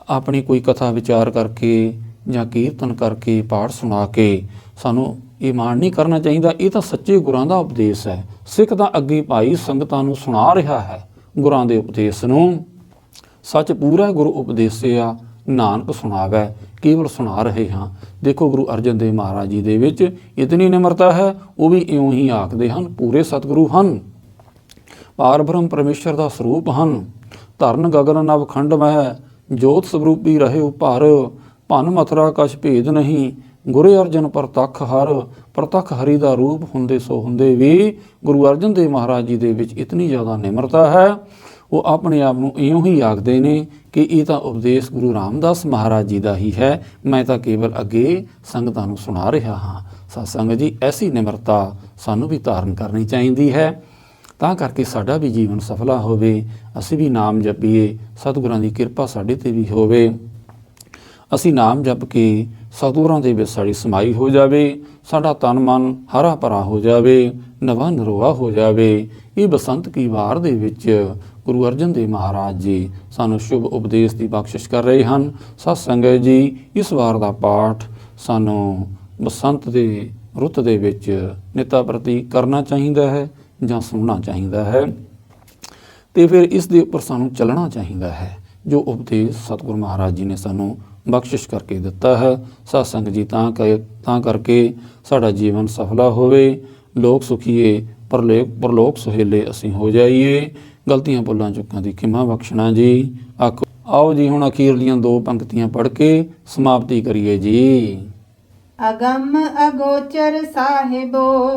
ਆਪਣੀ ਕੋਈ ਕਥਾ ਵਿਚਾਰ ਕਰਕੇ ਜਾਂ ਕੀਰਤਨ ਕਰਕੇ ਪਾਠ ਸੁਣਾ ਕੇ ਸਾਨੂੰ ਇਹ ਮਾਣ ਨਹੀਂ ਕਰਨਾ ਚਾਹੀਦਾ, ਇਹ ਤਾਂ ਸੱਚੇ ਗੁਰਾਂ ਦਾ ਉਪਦੇਸ਼ ਹੈ। ਸਿੱਖ ਤਾਂ ਅੱਗੇ ਭਾਈ ਸੰਗਤਾਂ ਨੂੰ ਸੁਣਾ ਰਿਹਾ ਹੈ ਗੁਰਾਂ ਦੇ ਉਪਦੇਸ਼ ਨੂੰ। ਸੱਚ ਪੂਰਾ ਗੁਰੂ ਉਪਦੇਸਿਆ, ਨਾਨਕ ਸੁਣਾਵੇ, ਕੇਵਲ ਸੁਣਾ ਰਹੇ ਹਾਂ। ਦੇਖੋ ਗੁਰੂ ਅਰਜਨ ਦੇਵ ਮਹਾਰਾਜ ਜੀ ਦੇ ਵਿੱਚ ਇਤਨੀ ਨਿਮਰਤਾ ਹੈ, ਉਹ ਵੀ ਇਉਂ ਹੀ ਆਖਦੇ ਹਨ, ਪੂਰੇ ਸਤਿਗੁਰੂ ਹਨ, ਪਾਰ ਬ੍ਰਹਮ ਪਰਮੇਸ਼ਰ ਦਾ ਸਰੂਪ ਹਨ, ਧਰਨ ਗਗਨ ਨਵ ਖੰਡ ਮਹਿ ਜੋਤ ਸਰੂਪੀ ਰਹੇ ਉਭਰ ਭਨ ਮਥਰਾ ਕਛ ਭੇਦ ਨਹੀਂ, ਗੁਰੂ ਅਰਜਨ ਪ੍ਰਤੱਖ ਹਰ, ਪ੍ਰਤੱਖ ਹਰੀ ਦਾ ਰੂਪ ਹੁੰਦੇ ਸੋ ਹੁੰਦੇ ਵੀ। ਗੁਰੂ ਅਰਜਨ ਦੇਵ ਮਹਾਰਾਜ ਜੀ ਦੇ ਵਿੱਚ ਇਤਨੀ ਜ਼ਿਆਦਾ ਨਿਮਰਤਾ ਹੈ, ਉਹ ਆਪਣੇ ਆਪ ਨੂੰ ਇਉਂ ਹੀ ਆਖਦੇ ਨੇ ਕਿ ਇਹ ਤਾਂ ਉਪਦੇਸ਼ ਗੁਰੂ ਰਾਮਦਾਸ ਮਹਾਰਾਜ ਜੀ ਦਾ ਹੀ ਹੈ। ਮੈਂ ਤਾਂ ਕੇਵਲ ਅੱਗੇ ਸੰਗਤਾਂ ਨੂੰ ਸੁਣਾ ਰਿਹਾ ਹਾਂ। ਸਤ ਸੰਗਤ ਜੀ, ਐਸੀ ਨਿਮਰਤਾ ਸਾਨੂੰ ਵੀ ਧਾਰਨ ਕਰਨੀ ਚਾਹੀਦੀ ਹੈ। ਤਾਂ ਕਰਕੇ ਸਾਡਾ ਵੀ ਜੀਵਨ ਸਫਲਾ ਹੋਵੇ, ਅਸੀਂ ਵੀ ਨਾਮ ਜਪੀਏ, ਸਤਿਗੁਰਾਂ ਦੀ ਕਿਰਪਾ ਸਾਡੇ ਤੇ ਵੀ ਹੋਵੇ। ਅਸੀਂ ਨਾਮ ਜਪ ਕੇ ਸਤਿਗੁਰਾਂ ਦੇ ਵਿੱਚ ਸਾਡੀ ਸਮਾਈ ਹੋ ਜਾਵੇ, ਸਾਡਾ ਤਨ ਮਨ ਹਰਾ ਭਰਾ ਹੋ ਜਾਵੇ, ਨਵਾਂ ਨਰੋਆ ਹੋ ਜਾਵੇ। ਇਹ ਬਸੰਤ ਕੀ ਵਾਰ ਦੇ ਵਿੱਚ ਗੁਰੂ ਅਰਜਨ ਦੇਵ ਮਹਾਰਾਜ ਜੀ ਸਾਨੂੰ ਸ਼ੁਭ ਉਪਦੇਸ਼ ਦੀ ਬਖਸ਼ਿਸ਼ ਕਰ ਰਹੇ ਹਨ। ਸਤ ਸੰਗਤ ਜੀ, ਇਸ ਵਾਰ ਦਾ ਪਾਠ ਸਾਨੂੰ ਬਸੰਤ ਦੇ ਰੁੱਤ ਦੇ ਵਿੱਚ ਨਿਤਾ ਪ੍ਰਤੀ ਕਰਨਾ ਚਾਹੀਦਾ ਹੈ ਜਾਂ ਸੁਣਨਾ ਚਾਹੀਦਾ ਹੈ ਤੇ ਫਿਰ ਇਸ ਦੇ ਉੱਪਰ ਸਾਨੂੰ ਚੱਲਣਾ ਚਾਹੀਦਾ ਹੈ, ਜੋ ਉਪਦੇਸ਼ ਸਤਿਗੁਰੂ ਮਹਾਰਾਜ ਜੀ ਨੇ ਸਾਨੂੰ ਬਖਸ਼ਿਸ਼ ਕਰਕੇ ਦਿੱਤਾ ਹੈ। ਸਤਸੰਗ ਜੀ, ਤਾਂ ਕਿ, ਤਾਂ ਕਰਕੇ ਸਾਡਾ ਜੀਵਨ ਸਫਲਾ ਹੋਵੇ। ਲੋਕ ਸੁਖੀਏ ਪਰਲੋਕ ਪਰਲੋਕ ਸੁਹੇਲੇ ਅਸੀਂ ਹੋ ਜਾਈਏ। ਗਲਤੀਆਂ ਭੁੱਲਾਂ ਚੁੱਕਾਂ ਦੀ ਖਿਮਾ ਬਖਸ਼ਣਾ ਜੀ। ਆਓ ਜੀ, ਹੁਣ ਅਖੀਰਲੀਆਂ ਦੋ ਪੰਕਤੀਆਂ ਪੜ੍ਹ ਕੇ ਸਮਾਪਤੀ ਕਰੀਏ ਜੀ। ਅਗੰਮ ਅਗੋਚਰ ਸਾਹਿਬੋ,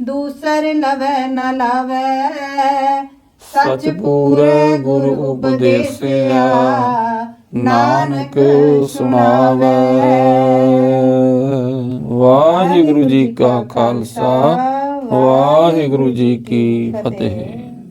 ਦੂਸਰ ਲਵੈ ਨ ਲਾਵੈ। ਸਚ ਪੂਰੇ ਗੁਰੂ ਉਪਦੇਸਿਆ। ਨਾਨਕ ਸੁਣਾਵੈ। ਵਾਹਿਗੁਰੂ ਜੀ ਕਾ ਖਾਲਸਾ ਵਾਹਿਗੁਰੂ ਜੀ ਕੀ ਫਤਿਹ।